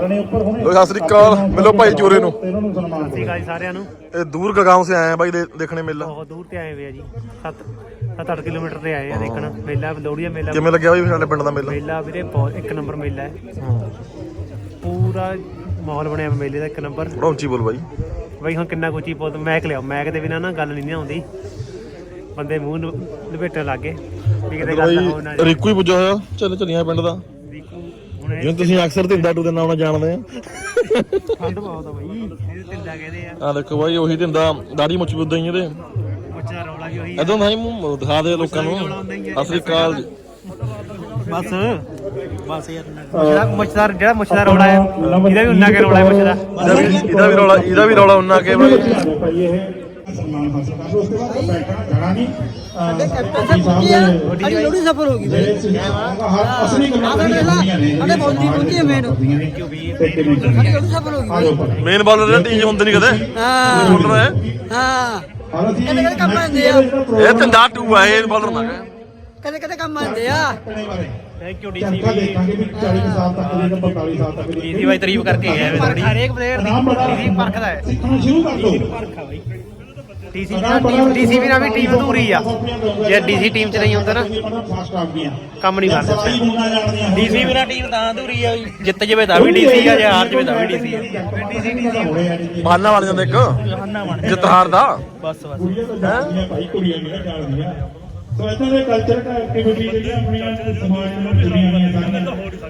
ਲੋ ਸਤਿ ਸ੍ਰੀ ਅਕਾਲ। ਮਿਲੋ ਭਾਈ ਚੋਰੇ ਨੂੰ। ਸਤਿ ਸ਼੍ਰੀ ਅਕਾਲ ਜੀ ਸਾਰਿਆਂ ਨੂੰ। ਇਹ ਦੂਰ ਗਾਂव ਸੇ ਆਏ ਆ ਦੇ- ਦੇਖਣੇ ਮੇਲਾ। ਬਹੁਤ ਦੂਰ ਤੇ ਆਏ ਹੋਏ ਆ ਜੀ। 7 7-8 ਕਿਲੋਮੀਟਰ ਤੇ ਆਏ ਆ ਦੇਖਣ। ਮੇਲਾ ਲੋੜੀਆ ਮੇਲਾ। ਕਿਵੇਂ ਲੱਗਿਆ ਭਾਈ ਸਾਡੇ ਪਿੰਡ ਦਾ ਮੇਲਾ? ਮੇਲਾ ਵੀਰੇ ਬਹੁਤ ਇੱਕ ਨੰਬਰ ਮੇਲਾ ਹੈ। ਪੂਰਾ ਮਾਹੌਲ ਬਣਿਆ ਹੋਇਆ ਮੇਲੇ ਦਾ ਇੱਕ ਨੰਬਰ। ਥੋੜਾ ਉੱਚੀ ਬੋਲ ਭਾਈ ਬਈ ਹੁਣ ਕਿੰਨਾ ਕੁ ਉੱਚੀ ਪੁੱਤ ਮੈਕ ਲਿਆਓ ਮੈਕ ਦੇ ਬਿਨਾ ਨਾ ਗੱਲ ਨਹੀਂ ਆਉਂਦੀ। ਬੰਦੇ ਮੂੰਹ ਨੂੰ ਲਪੇਟਣ ਲੱਗੇ ਵੀ ਕਿਤੇ ਗੱਲ ਹੋ ਨਾ ਰਿਕੂ ਹੀ ਪੁੱਜਾ ਹੋਇਆ। ਚੱਲ ਚੱਲੀਆਂ ਪਿੰਡ ਦਾ। ਜਿਵੇਂ ਤੁਸੀਂ ਅਕਸਰ ਤਿੰਦਾ ਟੂ ਦੇ ਨਾਮ ਨਾਲ ਜਾਣਦੇ ਆ। ਠੰਡ ਬਹੁਤ ਆ ਬਈ। ਇਹ ਤਿੰਦਾ ਕਹਿੰਦੇ ਆ। ਆ ਦੇਖੋ ਭਾਈ ਉਹੀ ਤਿੰਦਾ ਦਾੜੀ ਮੁੱਛ ਬੁੱਦਾਂ ਹੀ ਇਹਦੇ। ਮੁੱਛਾਂ ਰੌਲਾ ਵੀ ਉਹੀ। ਇਦੋਂ ਨਹੀਂ ਮੂੰਹ ਦਿਖਾ ਦੇ ਲੋਕਾਂ ਨੂੰ। ਅਕਾਲ ਜੀ। ਬਸ। ਬਸ ਯਾਰ ਜਿਹੜਾ ਮੁੱਛਦਾਰ ਜਿਹੜਾ ਮੁੱਛਦਾਰ ਰੌਲਾ ਹੈ ਇਹਦਾ ਵੀ ਉਨਾ ਕੇ ਰੌਲਾ ਹੈ ਮੁੱਛ ਦਾ। ਇਹਦਾ ਵੀ ਇਹਦਾ ਵੀ ਰੌਲਾ ਇਹਦਾ ਵੀ ਰੌਲਾ ਉਹਨਾਂ ਕੇ ਇਹ ਸਨਮਾਨ ਹਾਸਲ ਕਰ ਉਸ ਤੋਂ ਬਾਅਦ ਬੈਠਣਾ ਜਾਣਾ ਨਹੀਂ ਸਾਡੇ ਕੈਪਟਨ ਸਾਹਿਬ ਸਾਡੀ ਲੋੜੀ ਸਫਲ ਹੋ ਗਈ। ਜਿਹੜੇ ਅਸਲੀ ਗੱਲਾਂ ਜਿਹੜੀਆਂ ਨੇ ਸਾਡੇ ਫੌਜੀ ਪਹੁੰਚੇ ਮੇਨ ਸਾਡੀ ਲੋੜੀ ਸਫਲ ਹੋ ਗਈ। ਮੇਨ ਬਾਲਰ ਦੇ ਟੀਮ 'ਚ ਹੁੰਦੇ ਨਹੀਂ ਕਦੇ? ਹਾਂ। ਬੋਲਰ ਹੈ? ਹਾਂ। ਕਦੇ ਕਦੇ ਕੰਮ ਆਉਂਦੇ ਆ। ਇਹ ਤਿੰਦਾ ਟੂ ਆ ਇਹ ਬਾਲਰ ਨਾ। ਕਦੇ ਕਦੇ ਕੰਮ ਆਉਂਦੇ ਆ। ਥੈਂਕ ਯੂ ਚੰਗਾ ਦੇਖਾਂਗੇ ਵੀ 40 ਸਾਲ ਤੱਕ ਦੀ ਤੇ 45 ਸਾਲ ਤੱਕ ਦੀ। ਡੀਸੀ ਬਾਈ ਤਾਰੀਫ ਕਰਕੇ ਗਿਆ ਵੇ ਥੋੜੀ ਹਰੇਕ ਪਲੇਅਰ ਦੀ ਡੀਸੀ ਪਰਖਦਾ ਹੈ। ਸਿੱਖਣਾ ਸ਼ੁਰੂ ਕਰ ਦੋ। ਪਰਖਾ ਬਾਈ। ਡੀਸੀ ਵੀ ਡੀਸੀ ਵੀ ਨਾ ਵੀ ਟੀਮ ਅਧੂਰੀ ਆ। ਜੇ ਡੀਸੀ ਟੀਮ ਚ ਨਹੀਂ ਹੁੰਦਾ ਨਾ ਕੰਮ ਨਹੀਂ ਕਰਦਾ ਡੀਸੀ ਬਿਨਾ ਟੀਮ ਤਾਂ ਅਧੂਰੀ ਆ ਜਿੱਤ ਜਵੇ ਤਾਂ ਵੀ ਡੀਸੀ ਆ ਜੇ ਹਾਰ ਜਵੇ ਤਾਂ ਵੀ ਡੀਸੀ ਆ। ਡੀਸੀ ਡੀਸੀ ਬਹਾਨਾ ਬਣ ਜਾਂਦਾ। ਇੱਕ ਜਿੱਤ ਹਾਰ ਦਾ। ਬਸ ਬਸ। ਜਾਣਦੀਆਂ ਭਾਈ ਕੁੜੀਆਂ ਨਹੀਂ ਜਾਣਦੀਆਂ। ਸੋ ਇਦਾਂ ਦੇ ਕਲਚਰ ਐਕਟੀਵਿਟੀ ਜਿਹੜੀਆਂ ਆਪਣੀਆਂ ਸਮਾਜ ਨਾਲ ਜੁੜੀਆਂ ਹੋਈਆਂ ਸਾਰੀਆਂ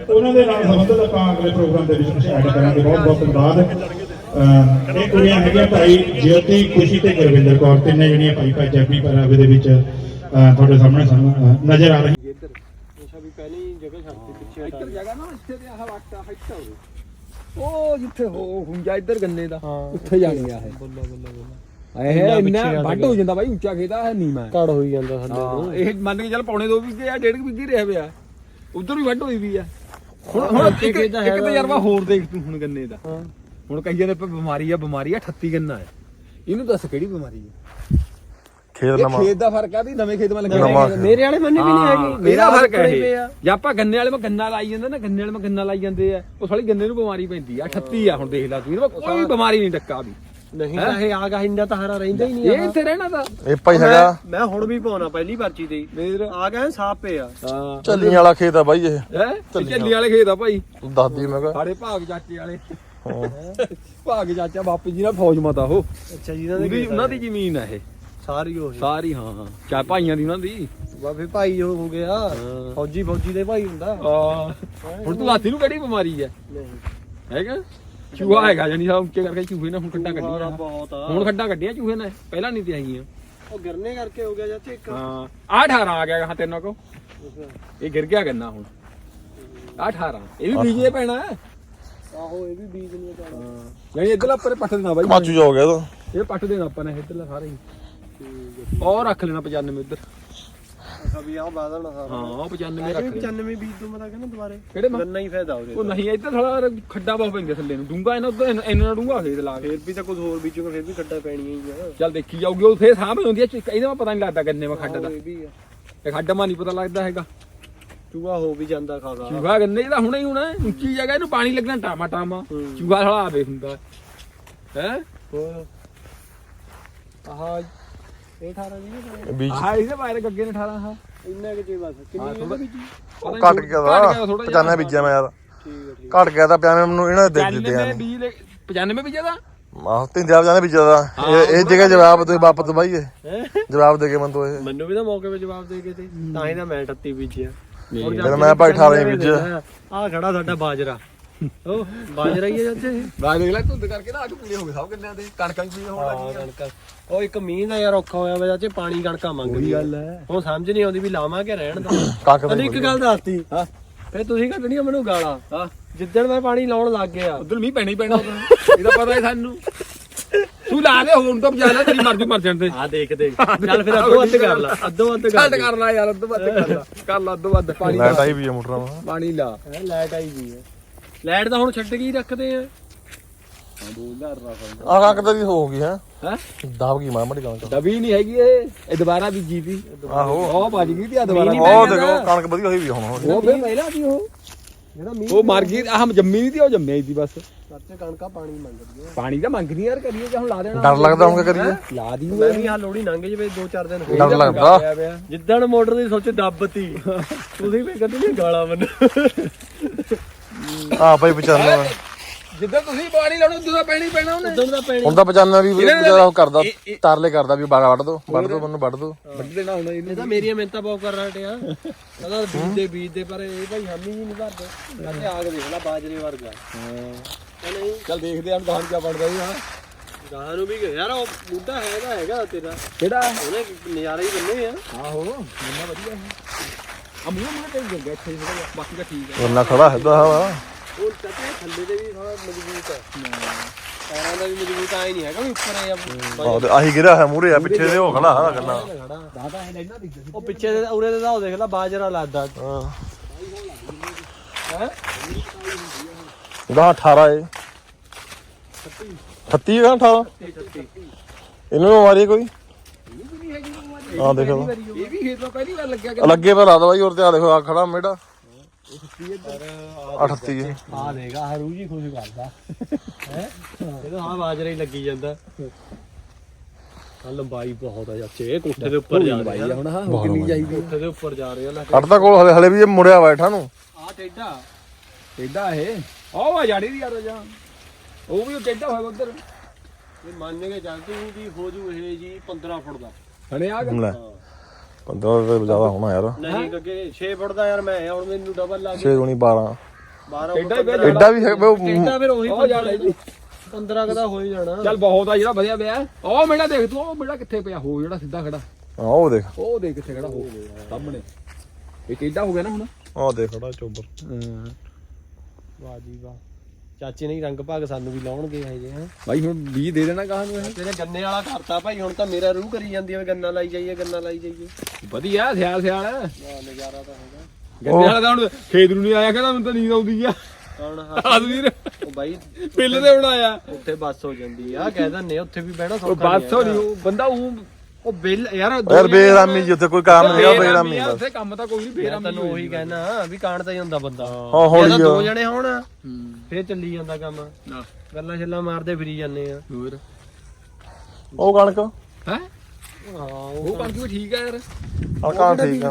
ਉਹਨਾਂ ਦੇ ਨਾਲ ਸੰਬੰਧਿਤ ਆਪਾਂ ਅਗਲੇ ਪ੍ਰੋਗਰਾਮ ਦੇ ਵਿੱਚ ਐਡ ਕਰਾਂਗੇ। ਬਹੁਤ ਬਹੁਤ ਧੰਨਵਾਦ। ਇਹ ਕੁੜੀਆਂ ਹੈਗੀਆਂ ਭਾਈ ਜਯੋਤੀ ਖੁਸ਼ੀ ਤੇ ਗੁਰਵਿੰਦਰ ਕੌਰ। ਤਿੰਨੇ ਜਿਹੜੀਆਂ ਭਾਈ ਭਾਈ ਜੱਬੀ ਪਰਾਵੇ ਦੇ ਵਿੱਚ ਤੁਹਾਡੇ ਸਾਹਮਣੇ ਸਾਨੂੰ ਨਜ਼ਰ ਆ ਰਹੀ। ਇੱਧਰ ਜਗ੍ਹਾ ਨਾ ਇੱਥੇ ਤੇ ਆਹ ਵਾਟਾ ਹੱਟਾ ਉਹ ਜਿੱਥੇ ਹੋ ਹੁੰਜਾ ਇੱਧਰ ਗੰਨੇ ਦਾ। ਉੱਥੇ ਜਾਣੀ ਆ ਇਹ। ਬੱਲਾ ਬੱਲਾ ਬੱਲਾ। ਇਹ ਇੰਨਾ ਵੱਡ ਹੋ ਜਾਂਦਾ ਬਾਈ ਉੱਚਾ ਖੇਦਾ ਹੈ ਨੀ ਮੈਂ। ਕੜ ਹੋਈ ਜਾਂਦਾ ਹਾਂ ਇਹ ਮੰਨ ਕੇ ਚੱਲ ਪੌਣੇ ਦੋ ਵਿਗੇ ਆ ਡੇਢ ਵਿਗੇ ਰਿਹਾ ਪਿਆ। ਉਧਰ ਵੀ ਵੱਡ ਹੋਈ ਵੀ ਆ। ਹੁਣ ਹੁਣ ਇੱਕ ਇੱਕ ਤਜਰਬਾ ਹੋਰ ਦੇਖ ਤੂੰ ਹੁਣ ਗੰਨੇ ਦਾ। ਹੁਣ ਕਈਆਂ ਦੇ ਪੇ ਬਿਮਾਰੀ ਆ ਬਿਮਾਰੀ ਆ 38 ਗੰਨਾ ਹੈ ਇਹਨੂੰ ਦੱਸ ਕਿਹੜੀ ਬਿਮਾਰੀ ਹੈ ਖੇਤ ਇਹ ਨਵਾਂ। ਖੇਤ ਦਾ ਫ਼ਰਕ ਆ ਵੀ ਨਵੇਂ ਖੇਤ ਮੇ ਨਵਾਂ ਲੱਗਿਆ ਖੇਤ। ਮੇਰੇ ਵਾਲੇ ਮੰਨੇ ਵੀ ਨਹੀਂ ਹੈਗੀ। ਮੇਰਾ ਫ਼ਰਕ ਹੈ ਇਹ। ਜੇ ਆਪਾਂ ਗੰਨੇ ਵਾਲੇ ਮੇ ਗੰਨਾ ਲਾਈ ਜਾਂਦੇ ਨਾ ਗੰਨੇ ਵਾਲੇ ਮੇ ਗੰਨਾ ਲਾਈ ਜਾਂਦੇ ਆ। ਉਹ ਸਾਲੀ ਗੰਨੇ ਨੂੰ ਬਿਮਾਰੀ ਪੈਂਦੀ ਆ 38 ਆ ਹੁਣ ਦੇਖ ਲੈ ਤੂੰ ਇਹਦੇ ਕੋਈ ਬਿਮਾਰੀ ਨਹੀਂ ਟੱਕਾ ਵੀ। ਨਹੀਂ ਤਾਂ ਇਹ ਆਗਾ ਇੰਨਾ ਤਾਂ ਹਰਾ ਰਹਿੰਦਾ ਹੀ ਨਹੀਂ ਇਹ ਇੱਥੇ ਰਹਿਣਾ ਤਾਂ। ਇਹ ਭਾਈ ਹੈਗਾ। ਮੈਂ ਹੁਣ ਵੀ ਪਾਉਣਾ ਪਹਿਲੀ ਪਰਚੀ ਤੇ। ਮੇਰ ਆ ਗਿਆ ਸਾਫ਼ ਪਿਆ। ਹਾਂ। ਚੱਲੀਆਂ ਵਾਲਾ ਖੇਤ ਆ ਬਾਈ ਇਹ। ਹੈ? ਚੱਲੀ ਵਾਲੇ ਖੇਤ ਆ ਭਾਈ। ਤੂੰ ਮੈਂ ਕਿਹਾ। ਸਾਡੇ ਭਾਗ ਚਾਚੇ ਵਾਲੇ। ਭਾਗ ਚਾਚਾ ਬਾਪੂ ਜੀ ਨਾਲ ਫੌਜ ਮਤਾ ਉਹ ਅੱਛਾ ਜੀ ਇਹਨਾਂ ਉਹਦੀ ਉਹਨਾਂ ਦੀ ਜ਼ਮੀਨ ਆ ਇਹ। ਸਾਰੀ ਉਹ ਸਾਰੀ ਹਾਂ ਹਾਂ। ਚਾ ਭਾਈਆਂ ਦੀ ਉਹਨਾਂ ਦੀ। ਬਾਬੇ ਭਾਈ ਉਹ ਹੋ ਗਿਆ। ਹਾਂ। ਫੌਜੀ ਫੌਜੀ ਦੇ ਭਾਈ ਹੁੰਦਾ। ਆ ਹੁਣ ਤੂੰ ਹਾਥੀ ਨੂੰ ਕਿਹੜੀ ਬਿਮਾਰੀ ਹੈ ਨਹੀਂ। ਹੈਗਾ? ਚੂਹਾ ਹੈਗਾ ਜਾਨੀ ਸਾ ਉੱਚੇ ਕਰਕੇ ਚੂਹੇ ਨੇ ਹੁਣ ਖੱਡਾ ਕੱਢੀਆਂ। ਹੁਣ ਖੱਡਾ ਕੱਢੀਆਂ ਚੂਹੇ ਨੇ ਪਹਿਲਾਂ ਨਹੀਂ ਤੇ ਆਈਆਂ। ਉਹ ਗਿਰਨੇ ਕਰਕੇ ਹੋ ਗਿਆ ਚਾਚੇ ਇੱਕ। ਹਾਂ। ਆ 18 ਆ ਗਿਆ ਹਾਂ ਤੇਨਾਂ ਕੋ ਇਹ ਗਿਰ ਗਿਆ ਗੰਨਾ ਹੁਣ। ਆ 18 ਇਹ ਵੀ ਬੀਜੇ ਪੈਣਾ। ਹੈ ਆਹੋ ਇਹ ਵੀ ਬੀਜ ਨਹੀਂ ਜਾਣਾ ਹਾਂ। ਜਾਨੀ ਇਧਰਲਾ ਉੱਪਰ ਪੱਟ ਦੇਣਾ ਬਾਈ। ਮਾਚੂ ਜਾ ਹੋ ਗਿਆ ਤਾਂ। ਇਹ ਪੱਟ ਦੇਣਾ ਆਪਾਂ ਨੇ ਇਧਰਲਾ ਸਾਰੇ ਹੀ। ਉਹ ਰੱਖ ਲੈਣਾ 95 ਇੱਧਰ। ਅੱਛਾ ਵੀ ਆਹ ਬਾਦਲ ਸਾਰਾ। ਹਾਂ ਉਹ 95 ਰੱਖ ਲੈਣਾ 95 ਬੀਜ ਤੋਂ ਮੈਂ ਕਹਿੰਦਾ ਦੁਬਾਰੇ। ਕਿਹੜੇ ਮਾ ਗੰਨਾ ਹੀ ਫਾਇਦਾ ਉਹਦੇ ਉਹ ਨਹੀਂ ਇੱਧਰ ਥੋੜਾ ਖੱਡਾ ਬਹੁਤ ਪੈਂਦਾ ਥੱਲੇ ਨੂੰ। ਡੂੰਗਾ ਇਹਨਾਂ ਉਧਰ ਇਹਨਾਂ ਡੂੰਗਾ ਖੇਤ ਲਾ ਕੇ। ਫੇਰ ਵੀ ਤਾਂ ਕੁਝ ਹੋਰ ਬੀਜੂਗਾ ਫੇਰ ਵੀ ਖੱਡਾ ਪੈਣੀ ਹੀ ਆ। ਚੱਲ ਦੇਖੀ ਜਾਊਗੀ ਉਹ ਫੇਰ ਸਾਹਮਣੇ ਹੁੰਦੀ ਹੈ ਇਹਦੇ ਮੈਂ ਪਤਾ ਨਹੀਂ ਲੱਗਦਾ ਗੰਨੇ ਮੈਂ ਖੱਡ ਦਾ। ਇਹ ਵੀ ਆ। ਇਹ ਖੱਡ ਮਾ ਨਹੀਂ ਪਤਾ ਲੱਗਦਾ ਹੈਗਾ। ਚੂਹਾ ਹੋ ਵੀ ਜਾਂਦਾ ਖਾਦਾ। ਚੂਹਾ ਗੰਨੇ ਦਾ ਹੁਣੇ ਹੀ ਹੋਣਾ ਹੈ। ਉੱਚੀ ਜਗ੍ਹਾ ਇਹਨੂੰ ਪਾਣੀ ਲੱਗਣਾ ਟਾਮਾ ਟਾਮਾ। ਹੂੰ। ਚੂਹਾ ਥੋੜਾ ਆਵੇ ਹੁੰਦਾ। ਹੈ? ਹੋਰ? ਆਹ ਇਹ 18 ਜੀ ਬੀਜ। ਆਹ ਇਹਦੇ ਬਾਰੇ ਗੱਗੇ ਨੇ 18 ਹਾਂ ਇੰਨਾ ਕਿ ਜੇ ਬਸ। ਕਿੰਨੀ ਇਹਦੇ ਵਿੱਚ ਉਹ ਘਟ ਗਿਆ ਦਾ 95 ਬੀਜਿਆ ਮੈਂ ਯਾਰ। ਠੀਕ ਹੈ ਠੀਕ ਘਟ ਗਿਆ ਤਾਂ 95 ਮੈਨੂੰ ਇਹਨਾਂ ਦੇ ਦਿੱਤੇ ਆ। 95 ਬੀਜ ਲੈ 95 ਬੀਜੇ ਦਾ ਆਹ ਤਿੰਨ ਜਵਾਬ ਜਾਂਦੇ ਬੀਜਿਆ ਦਾ ਇਹ ਇਹ ਜਗ੍ਹਾ ਜਵਾਬ ਤੇ ਵਾਪਸ ਬਾਈ ਇਹ ਹੈ? ਜਵਾਬ ਦੇ ਕੇ ਮਨ ਤੋਂ ਇਹ। ਮੈਨੂੰ ਵੀ ਤਾਂ ਮੌਕੇ 'ਤੇ ਜਵਾਬ ਦੇ ਕੇ ਤੇ ਤਾਂ ਹੀ ਤਾਂ ਮੈਂ 38 ਬੀਜਿਆ। ਫਿਰ ਮੈਂ ਭਾਈ 18 ਬੀਜਿਆ ਆ ਖੜਾ ਸਾਡਾ ਬਾਜਰਾ। ਉਹ ਬਾਜਰਾ ਹੀ ਹੈ ਚਾਚੇ ਬਾਅਦ ਦੇਖ ਲੈ ਧੁੰਦ ਕਰਕੇ ਨਾ ਅੱਗ ਪੀਲੇ ਹੋ ਗਏ ਸਭ ਗੰਨਿਆਂ ਦੇ। ਕਣਕਾਂ ਵੀ ਹੋਣ ਹਾਂ ਕਣਕਾਂ। ਉਹ ਇੱਕ ਮੀਂਹ ਦਾ ਯਾਰ ਔਖਾ ਹੋਇਆ ਵਾ ਚਾਚੇ ਪਾਣੀ ਕਣਕਾਂ ਮੰਗਦੀ ਗੱਲ ਹੈ। ਹੁਣ ਸਮਝ ਨਹੀਂ ਆਉਂਦੀ ਵੀ ਲਾਵਾਂ ਕਿ ਰਹਿਣ ਦਾ। ਇੱਕ ਗੱਲ ਦੱਸਤੀ। ਹਾਂ। ਫੇ ਤੁਸੀਂ ਕੱਢਣੀਆਂ ਮੈਨੂੰ ਗਾਲਾਂ। ਹਾਂ। ਜਿੱਦਣ ਮੈਂ ਪਾਣੀ ਲਾਉਣ ਲੱਗ ਗਿਆ। ਉਧਰ ਮੀਂਹ ਪੈਣਾ ਹੀ ਪੈਣਾ ਉਦੋਂ ਇਹਦਾ ਪਤਾ ਹੈ ਸਾਨੂੰ। ਤੂੰ ਲਾ ਦੇ ਹੁਣ ਤਾਂ ਬਜਾ ਲੈ ਤੇਰੀ ਮਰਜ਼ੀ ਮਰ ਜਾਣ ਤੇ। ਆ ਦੇਖ ਦੇਖ। ਚੱਲ ਫਿਰ ਅੱਧੋ ਅੱਧ ਕਰ ਲਾ ਅੱਧੋ ਅੱਧ ਕਰ ਘੱਟ ਕਰ ਲੈ ਯਾਰ ਅੱਧੋ ਵੱਧ ਕਰ ਲੈ। ਕਰ ਲਾ ਅੱਧੋ ਵੱਧ ਪਾਣੀ ਲਾਈਟ ਲਾ। ਆਈ ਵੀ ਆ ਮੋਟਰਾਂ ਵਾ ਪਾਣੀ ਲਾ। ਹੈਂ, ਲਾਈਟ ਆਈ ਵੀ ਹੈ ਲਾਈਟ ਤਾਂ ਹੁਣ ਛੱਡ ਕੇ ਹੀ ਰੱਖਦੇ ਆ। 2000 ਰੁਪਏ ਆ ਕਣਕ ਤਾਂ ਦੀ ਹੋ ਗਈ ਹੈ। ਹੈ? ਦਾਬ ਗਈ ਮਾਂ ਮੜੀ ਕਣਕ ਦਬੀ ਨਹੀਂ ਹੈਗੀ ਇਹ ਇਹ ਦੁਬਾਰਾ ਬੀਜੀ ਤੀ ਆਹੋ। ਉਹ ਵੱਜ ਗਈ ਤੀ ਆ ਦੁਬਾਰਾ। ਉਹ ਦੇਖੋ ਕਣਕ ਵਧੀਆ ਹੋਈ ਵੀ ਹੁਣ। ਉਹ ਫੇਰ ਪਹਿਲਾਂ ਸੀ ਉਹ। ਜਿਹੜਾ ਮੀਂਹ ਉਹ ਮਰ ਗਈ ਆਹ ਜੰਮੀ ਨਹੀਂ ਤੀ ਉਹ ਜੰਮਿਆ ਹੀ ਤੀ ਬਸ। ਸੱਚੇ ਕਣਕਾਂ ਪਾਣੀ ਮੰਗਦੀ ਹੈ ਪਾਣੀ ਤਾਂ ਮੰਗਦੀ ਯਾਰ ਕਰੀਏ ਕਿ ਹੁਣ ਲਾ ਦੇਣਾ ਡਰ ਲੱਗਦਾ ਕੀ ਕਰੀਏ। ਲਾ ਦੀ ਮੈਂ ਵੀ ਆ ਲੋੜੀ ਲੰਘ ਜਵੇ 2-4 ਦਿਨ। ਹੋ ਡਰ ਲੱਗਦਾ। ਜਿੱਦਣ ਮੋਟਰ ਦੀ ਸੋਚ ਦੱਬਤੀ ਤੁਸੀਂ ਵੀ ਕਹਿੰਦੇ ਨਹੀਂ ਗਾਲਾਂ ਮੰਨ। ਆ ਭਾਈ 95 ਜਿੱਦਾਂ ਤੁਸੀਂ ਪਾਣੀ ਲਾਉਣਾ ਉਦੋਂ ਤਾਂ ਪੈਣੀ ਪੈਣਾ ਉਹਨੇ। ਉਦੋਂ ਦਾ ਪੈਣੀ। ਹੁਣ ਤਾਂ 95 ਵੀ ਵਿਚਾਰਾ ਉਹ ਕਰਦਾ ਤਰਲੇ ਕਰਦਾ ਵੀ ਬਾਗਾ ਵੱਢ ਦੋ ਵੱਢ ਦੋ ਮੈਨੂੰ ਵੱਢ ਦੋ। ਵੱਢ ਦੇਣਾ ਹੁਣ ਇਹਨੇ। ਇਹ ਤਾਂ ਮੇਰੀਆਂ ਮਿਹਨਤਾਂ ਬਹੁਤ ਕਰ ਰਹੇ ਆ। ਕਹਿੰਦਾ ਬੀਜ ਦੇ ਬੀਜ ਦੇ ਪਰ ਇਹ ਭਾਈ ਹਾਮੀ ਹੀ ਨਹੀਂ ਭਰਦੇ। ਕਹਿੰਦੇ ਆਗ ਦੇਖ ਲੈ ਬਾਜਰੇ ਵਰਗਾ। ਨਹੀਂ ਚੱਲ ਦੇਖਦੇ ਆਂ ਗਾਹਾਂ ਕੀ ਬਣਦਾ ਜੀ ਹਾਂ। ਗਾਹਾਂ ਨੂੰ ਵੀ ਯਾਰ ਉਹ ਬੂਟਾ ਹੈਗਾ ਹੈਗਾ ਤੇਰਾ। ਕਿਹੜਾ? ਉਹਨੇ ਨਜ਼ਾਰੇ ਹੀ ਬੰਨੇ ਆ। ਆਹੋ ਇੰਨਾ ਵਧੀਆ ਹੈ। ਆ ਮੂੰਹ ਮੂੰਹ ਤੇ ਜੰਗਾ ਇੱਥੇ ਹੀ ਥੋੜ੍ਹਾ ਜਿਹਾ, ਬਾਕੀ ਤਾਂ ਠੀਕ ਹੈ। ਉਹਨਾਂ ਖੜਾ ਹੈਦਾ ਹਵਾ ਉਹ ਚਾਚੇ ਥੱਲੇ ਦੇ ਵੀ ਥੋੜਾ ਮਜ਼ਬੂਤ ਹੈ ਪੈਰਾਂ ਦਾ ਵੀ ਮਜ਼ਬੂਤ ਆਏ ਨਹੀਂ ਹੈਗਾ ਵੀ ਉੱਪਰ ਆ। ਆਹ ਤੇ ਆਹੀ ਗਿਰਿਆ ਹੈ ਮੂਰੇ ਆ ਪਿੱਛੇ ਦੇ ਉਹ ਖੜਾ ਹੈ ਗੱਲਾਂ। ਦਾਦਾ ਇਹ ਲੈਣਾ ਦਿਖਦਾ ਸੀ ਉਹ ਪਿੱਛੇ ਦੇ ਉਰੇ ਦੇ ਤਾਂ ਉਹ ਦੇਖ ਲੈ ਬਾਜਰਾ ਲੱਗਦਾ। ਹਾਂ? ਗਾਂ 18 ਏ। 38 ਗਾਂ 18 ਇਹਨੂੰ ਵੀ ਮਾਰੀ ਕੋਈ ਆ ਦੇਖੋ। ਇਹ ਵੀ ਖੇਤ ਤੋਂ ਪਹਿਲੀ ਵਾਰ ਲੱਗਿਆ ਕਿ ਲੱਗੇ ਪਰ ਲਾ ਦੋ ਬਾਈ ਹੋਰ ਤੇ ਆ ਦੇਖੋ ਆ ਖੜਾ ਮੇੜਾ 38 ਏ ਆ ਦੇਗਾ ਹਰੂ ਜੀ ਖੁਸ਼ ਕਰਦਾ। ਹੈ? ਇਹ ਤਾਂ ਹਾਂ ਬਾਜਰਾ ਹੀ ਲੱਗੀ ਜਾਂਦਾ। ਆ ਲੰਬਾਈ ਬਹੁਤ ਆ ਚਾਚੇ ਕੋਠੇ ਦੇ ਉੱਪਰ ਜਾ ਰਿਹਾ। ਹੁਣ ਹਾਂ ਕਿੰਨੀ ਚਾਹੀਦੀ ਕੋਠੇ ਦੇ ਉੱਪਰ ਜਾ ਰਿਹਾ ਲੈ ਖੜਦਾ ਕੋਲ ਹਲੇ ਹਲੇ ਵੀ ਇਹ ਮੁੜਿਆ ਬੈਠਾ ਨੂੰ। ਆ ਟੇਡਾ ਟੇਡਾ ਇਹ। ਉਹ ਆ ਜਾੜੀ ਦੀ ਯਾਰ ਜਾਂ ਉਹ ਵੀ ਟੇਡਾ ਹੋਇਆ ਉਧਰ। ਇਹ ਮੰਨ ਕੇ ਚੱਲ ਤੂੰ ਵੀ ਹੋ ਜੂ ਇਹ ਜੀ 15 ਫੁੱਟ ਦਾ। ਹਣੇ ਆ ਲੈ। 15 ਤੋਂ ਜ਼ਿਆਦਾ ਹੋਣਾ ਯਾਰ। ਨਹੀਂ ਅੱਗੇ 6 ਫੁੱਟ ਦਾ ਯਾਰ ਮੈਂ ਹੁਣ ਮੈਨੂੰ ਡਬਲ ਲੱਗ 6 ਗੁਣੀ 12 12 ਟੇਡਾ ਹੀ ਪਿਆ ਐਡਾ ਵੀ ਹੈ ਫਿਰ ਉਹੀ ਉਹ ਜਾੜਾ ਜੀ 15 ਕਦਾ ਹੋ ਹੀ ਜਾਣਾ। ਚੱਲ ਬਹੁਤ ਆ ਜਿਹੜਾ ਵਧੀਆ ਪਿਆ। ਉਹ ਮੇੜਾ ਦੇਖ ਤੂੰ ਉਹ ਮੇੜਾ ਕਿੱਥੇ ਪਿਆ? ਹੋ ਜਿਹੜਾ ਸਿੱਧਾ ਖੜਾ। ਹਾਂ, ਉਹ ਦੇਖ। ਉਹ ਦੇਖ ਕਿੱਥੇ ਖੜਾ ਹੋ ਸਾਹਮਣੇ। ਇਹ ਟੇਡਾ ਹੋ ਗਿਆ ਨਾ ਹੁਣ? ਉਹ ਦੇਖ ਖੜਾ ਚੋਬਰ। ਵਾਹ ਜੀ ਵਾਹ। ਚਾਚੇ ਨੇ ਰੰਗ ਭਾਗ ਸਾਨੂੰ ਵੀ ਲਾਉਣਗੇ ਇਹ ਜੇ ਹਾਂ। ਭਾਈ ਹੁਣ 20 ਦੇ ਦੇਣਾ ਗਾਹਾਂ ਨੂੰ ਇਹ? ਤੇਰੇ ਗੰਨੇ ਵਾਲਾ ਕਰਤਾ ਭਾਈ ਹੁਣ ਤਾਂ ਮੇਰਾ ਰੂਹ ਕਰੀ ਜਾਂਦੀ ਹੈ ਗੰਨਾ ਲਾਈ ਜਾਈਏ ਗੰਨਾ ਲਾਈ ਜਾਈਏ। ਵਧੀਆ ਸਿਆਲ ਸਿਆਲ। ਨਜ਼ਾਰਾ ਤਾਂ ਹੈਗਾ। ਗੰਨੇ ਵਾਲਾ ਤਾਂ ਹੁਣ ਖੇਤ ਨੂੰ ਨਹੀਂ ਆਇਆ ਕਹਿੰਦਾ ਮੈਨੂੰ ਤਾਂ ਨੀਂਦ ਆਉਂਦੀ ਆ। ਕੌਣ ਆਦਮੀਰ ਉਹ ਬਾਈ ਪਿੱਲ ਤੇ ਬਣਾਇਆ। ਉੱਥੇ ਬੱਸ ਹੋ ਜਾਂਦੀ ਆ ਕਹਿ ਦਿੰਦੇ ਉੱਥੇ ਵੀ ਬਹਿਣਾ ਉਹ ਸੌਖਾ ਬਸ ਹੋ ਨਹੀਂ ਉਹ ਬੰਦਾ ਉਹ ਉਹ ਬਿੱਲ ਯਾਰ ਦੋ ਯਾਰ ਬੇਰਾਮੀ ਜੀ ਉੱਥੇ ਕੋਈ ਕੰਮ ਨਹੀਂ ਆ ਬੇਰਾਮੀ ਆ, ਬਸ। ਉੱਥੇ ਕੰਮ ਤਾਂ ਕੋਈ ਨਹੀਂ ਮੈਂ ਬੇਰਾਮੀ ਤੈਨੂੰ ਉਹੀ ਕਹਿਣਾ ਵੀ ਕਾਣਦਾ ਹੀ ਹੁੰਦਾ ਬੰਦਾ। ਹਾਂ ਹੌਲੀ ਜੇ ਤਾਂ ਦੋ ਆ। ਜਣੇ ਹੋਣ ਹੂੰ। ਫੇਰ ਚੱਲੀ ਜਾਂਦਾ ਕੰਮ। ਗੱਲਾਂ ਛੱਲਾਂ ਮਾਰਦੇ ਫਿਰੀ ਜਾਂਦੇ ਆ। ਹੋਰ? ਉਹ ਕਣਕ? ਹੈ? ਹਾਂ ਉਹ ਕਣਕ। ਵੀ ਠੀਕ ਆ ਯਾਰ। ਕਣਕਾਂ ਠੀਕ ਆ।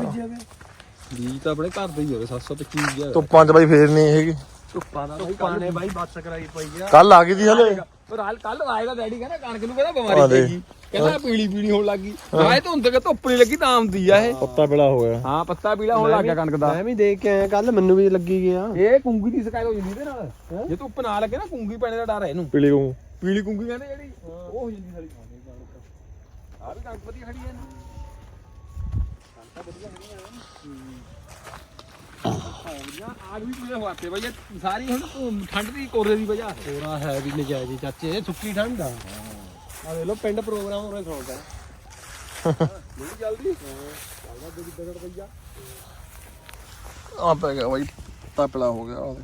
ਬੀਜ ਤਾਂ ਆਪਣੇ ਘਰ ਦੇ ਹੀ ਹੋਵੇ 725 ਆ। ਧੁੱਪਾਂ 'ਚ ਬਾਈ ਫੇਰ ਨਹੀਂ ਹੈਗੀ। ਧੁੱਪਾਂ ਦਾ ਧੁੱਪਾਂ ਨੇ ਬਾਈ ਬੱਸ ਕਰਾਈ ਪਈ ਆ। ਕੱਲ ਆ ਗਈ ਸੀ ਹਲੇ? ਪਰ ਹਾਲ ਕੱਲ ਆਏਗਾ ਡੈਡੀ ਕਹਿੰਦਾ ਕਣਕ ਨੂੰ ਕਹਿੰਦਾ ਬਿਮਾਰੀ ਦੇ। ਪੈ ਗਈ। ਕਹਿੰਦਾ ਪੀਲੀ ਪੀਲੀ ਹੋਣ ਲੱਗੀ ਆਏ ਧੁੰਦ ਕੇ ਧੁੱਪ ਨਹੀਂ ਲੱਗੀ ਤਾਂ ਆਉਂਦੀ ਆ ਇਹ। ਪੱਤਾ ਪਿਲਾ ਹੋ ਗਿਆ ਹਾਂ ਪੱਤਾ ਪੀਲਾ ਹੋਣ ਲੱਗ ਗਿਆ ਕਣਕ ਦਾ। ਮੈਂ ਵੀ ਦੇਖ ਕੇ ਆਇਆ ਕੱਲ ਮੈਨੂੰ ਵੀ ਲੱਗੀ ਗਿਆ। ਇਹ ਕੁੰਗੀ ਦੀ ਸ਼ਿਕਾਇਤ ਹੋ ਜਾਂਦੀ ਇਹਦੇ ਨਾਲ। ਜੇ ਧੁੱਪ ਨਾ ਲੱਗੇ ਨਾ ਕੁੰਗੀ ਪੈਣੇ ਦਾ ਡਰ ਹੈ ਇਹਨੂੰ। ਪੀਲੀ ਨੂੰ ਪੀਲੀ ਕੁੰਗੀ ਕਹਿੰਦੇ ਜਿਹੜੀ ਉਹ ਹੋ ਜਾਂਦੀ ਸਾਰੀ ਆ ਵੀ ਕਣਕ ਵਧੀਆ ਖੜੀ ਹੈ ਨਾ। ਆਗ ਵੀ ਪੂਰੇ ਹੋਤੇ ਬਈ ਇਹ ਸਾਰੀ ਹੁਣ ਧੁੰਦ- ਠੰਡ ਦੀ ਕੋਰੇ ਦੀ ਵਜ੍ਹਾ ਹੈ ਥੋੜਾ ਹੈ ਵੀ ਨਜਾਇਜ਼ ਹੀ ਚਾਚੇ ਇਹ ਸੁੱਕੀ ਠੰਡ ਆ ਆ ਵੇਖ ਲੋ ਪਿੰਡ ਪ੍ਰੋਗਰਾਮ ਉਰੇ ਖੋਲਦਾ ਨਹੀਂ ਜਲਦੀ ਚੱਲਦਾ ਦੁੱਧ ਪਈਆ ਆ ਪੈ ਗਿਆ ਬਾਈ ਪੱਤਾ ਹੋ ਗਿਆ ਆਹ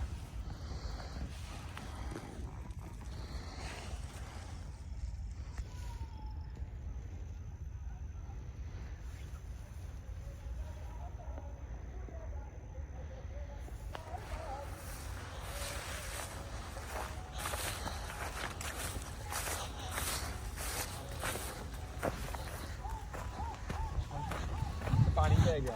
ਪਾਣੀ ਪੈ ਗਿਆ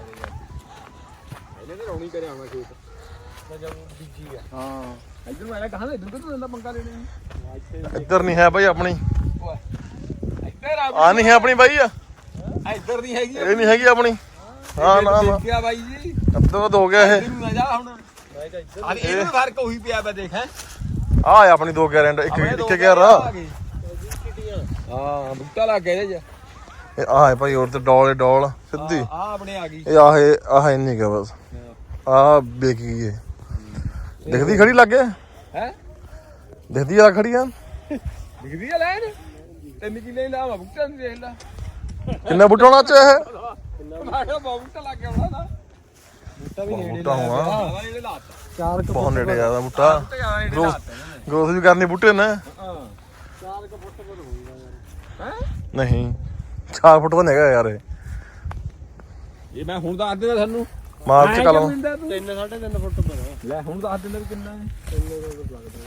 ਇਹਦੇ ਯਾਰ ਕਰਿਆ ਹੋਣਾ ਖੇਤ। ਜਦ ਬੀਜੀ ਗਿਆ ਹਾਂ। ਇਧਰ ਮੈਂ ਕਹਾਂ ਇਧਰ ਕਿੱਥੋਂ ਦਿੰਦਾ ਪੰਗਾ ਲੈਣੇ ਨੂੰ? ਇੱਧਰ ਨਹੀਂ ਹੈ ਬਾਈ ਆਪਣੀ। ਇੱਧਰ ਆ ਆ ਨਹੀਂ ਹੈ ਆਪਣੀ ਬਾਈ ਆ। ਇੱਧਰ ਨਹੀਂ ਹੈਗੀ ਇਹ ਨਹੀਂ ਹੈਗੀ ਆਪਣੀ। ਹਾਂ ਨਾ ਨਾ। ਦੇਖਿਆ ਬਾਈ ਜੀ। ਅੱਧੋ ਤੋਂ ਹੋ ਗਿਆ ਇਹ। ਇੱਧਰ ਨੂੰ ਨਾ ਜਾ ਹੁਣ। ਮੈਂ ਕਿਹਾ ਇੱਧਰ ਆ ਇਹਨੂੰ ਫ਼ਰਕ ਉਹੀ ਪਿਆ ਮੈਂ ਦੇਖ ਹੈ। ਆ ਆਪਣੀ ਦੋ ਗੈਰੰਟ ਇੱਕ ਇੱਕ ਗਿਆ ਰਾ ਹਾਂ ਬੁੱਟਾ ਲੱਗ ਗਿਆ ਇਹਦੇ ਚ। ਇਹ ਆ ਹੈ ਭਾਈ ਹੋਰ ਤੇ ਡੋਲ ਡੋਲ ਸਿੱਧੀ। ਆ ਆਪਣੇ ਆ ਗਈ। ਇਹ ਆਹ ਆਹ ਇੰਨੀ ਕਾ ਬਸ। ਆ ਬੇਕ ਗਈ ਇਹ ਦਿਖਦੀ ਖੜੀ ਲੱਗੇ? ਹੈ? ਦਿਖਦੀ ਆ ਖੜੀ ਆ? ਦਿਖਦੀ ਆ ਲੈਣ ਤਿੰਨ ਕਿੱਲੇ ਲਾਵਾ ਬੁੱਟਾ ਨਹੀਂ ਦੇਖ ਲਾ। ਕਿੰਨਾ ਬੁੱਟਾ ਹੋਣਾ ਚ ਇਹ? ਮੈਂ ਕਿਹਾ ਬਹੁਤ ਬੁੱਟਾ ਲੱਗ ਗਿਆ ਹੋਣਾ ਨਾ। ਬੂਟਾ ਵੀ ਨੇੜੇ ਬੂਟਾ ਹੋਣਾ। ਚਾਰ ਕੁ ਬਹੁਤ ਨੇੜੇ ਆਦਾ ਬੁੱਟਾ। ਤੇ ਨੇ ਗਰੋਸ ਵੀ ਕਰਨੀ ਬੁੱਟੇ ਨੇ। ਹਾਂ। ਚਾਰ ਕੁ ਫੁੱਟ ਪਰ ਹੋਊਗਾ ਯਾਰ। ਹੈ? ਨਹੀਂ। 4 ਫੁੱਟ ਤਾਂ ਨਹੀਂ ਹੈਗਾ ਯਾਰ ਇਹ। ਇਹ ਮੈਂ ਹੁਣ ਦੱਸ ਦਿੰਦਾ ਤੁਹਾਨੂੰ। ਮਾਰਚ ਕਲਮ। ਮਿਲਦਾ ਤੂੰ। 3 3.5 ਫੁੱਟ ਪਰ ਲੈ ਹੁਣ ਦੱਸ ਦਿੰਦਾ ਵੀ ਕਿੰਨਾ ਹੈ। ਇੰਨੇ ਦਾ ਤਾਂ ਲੱਗਦਾ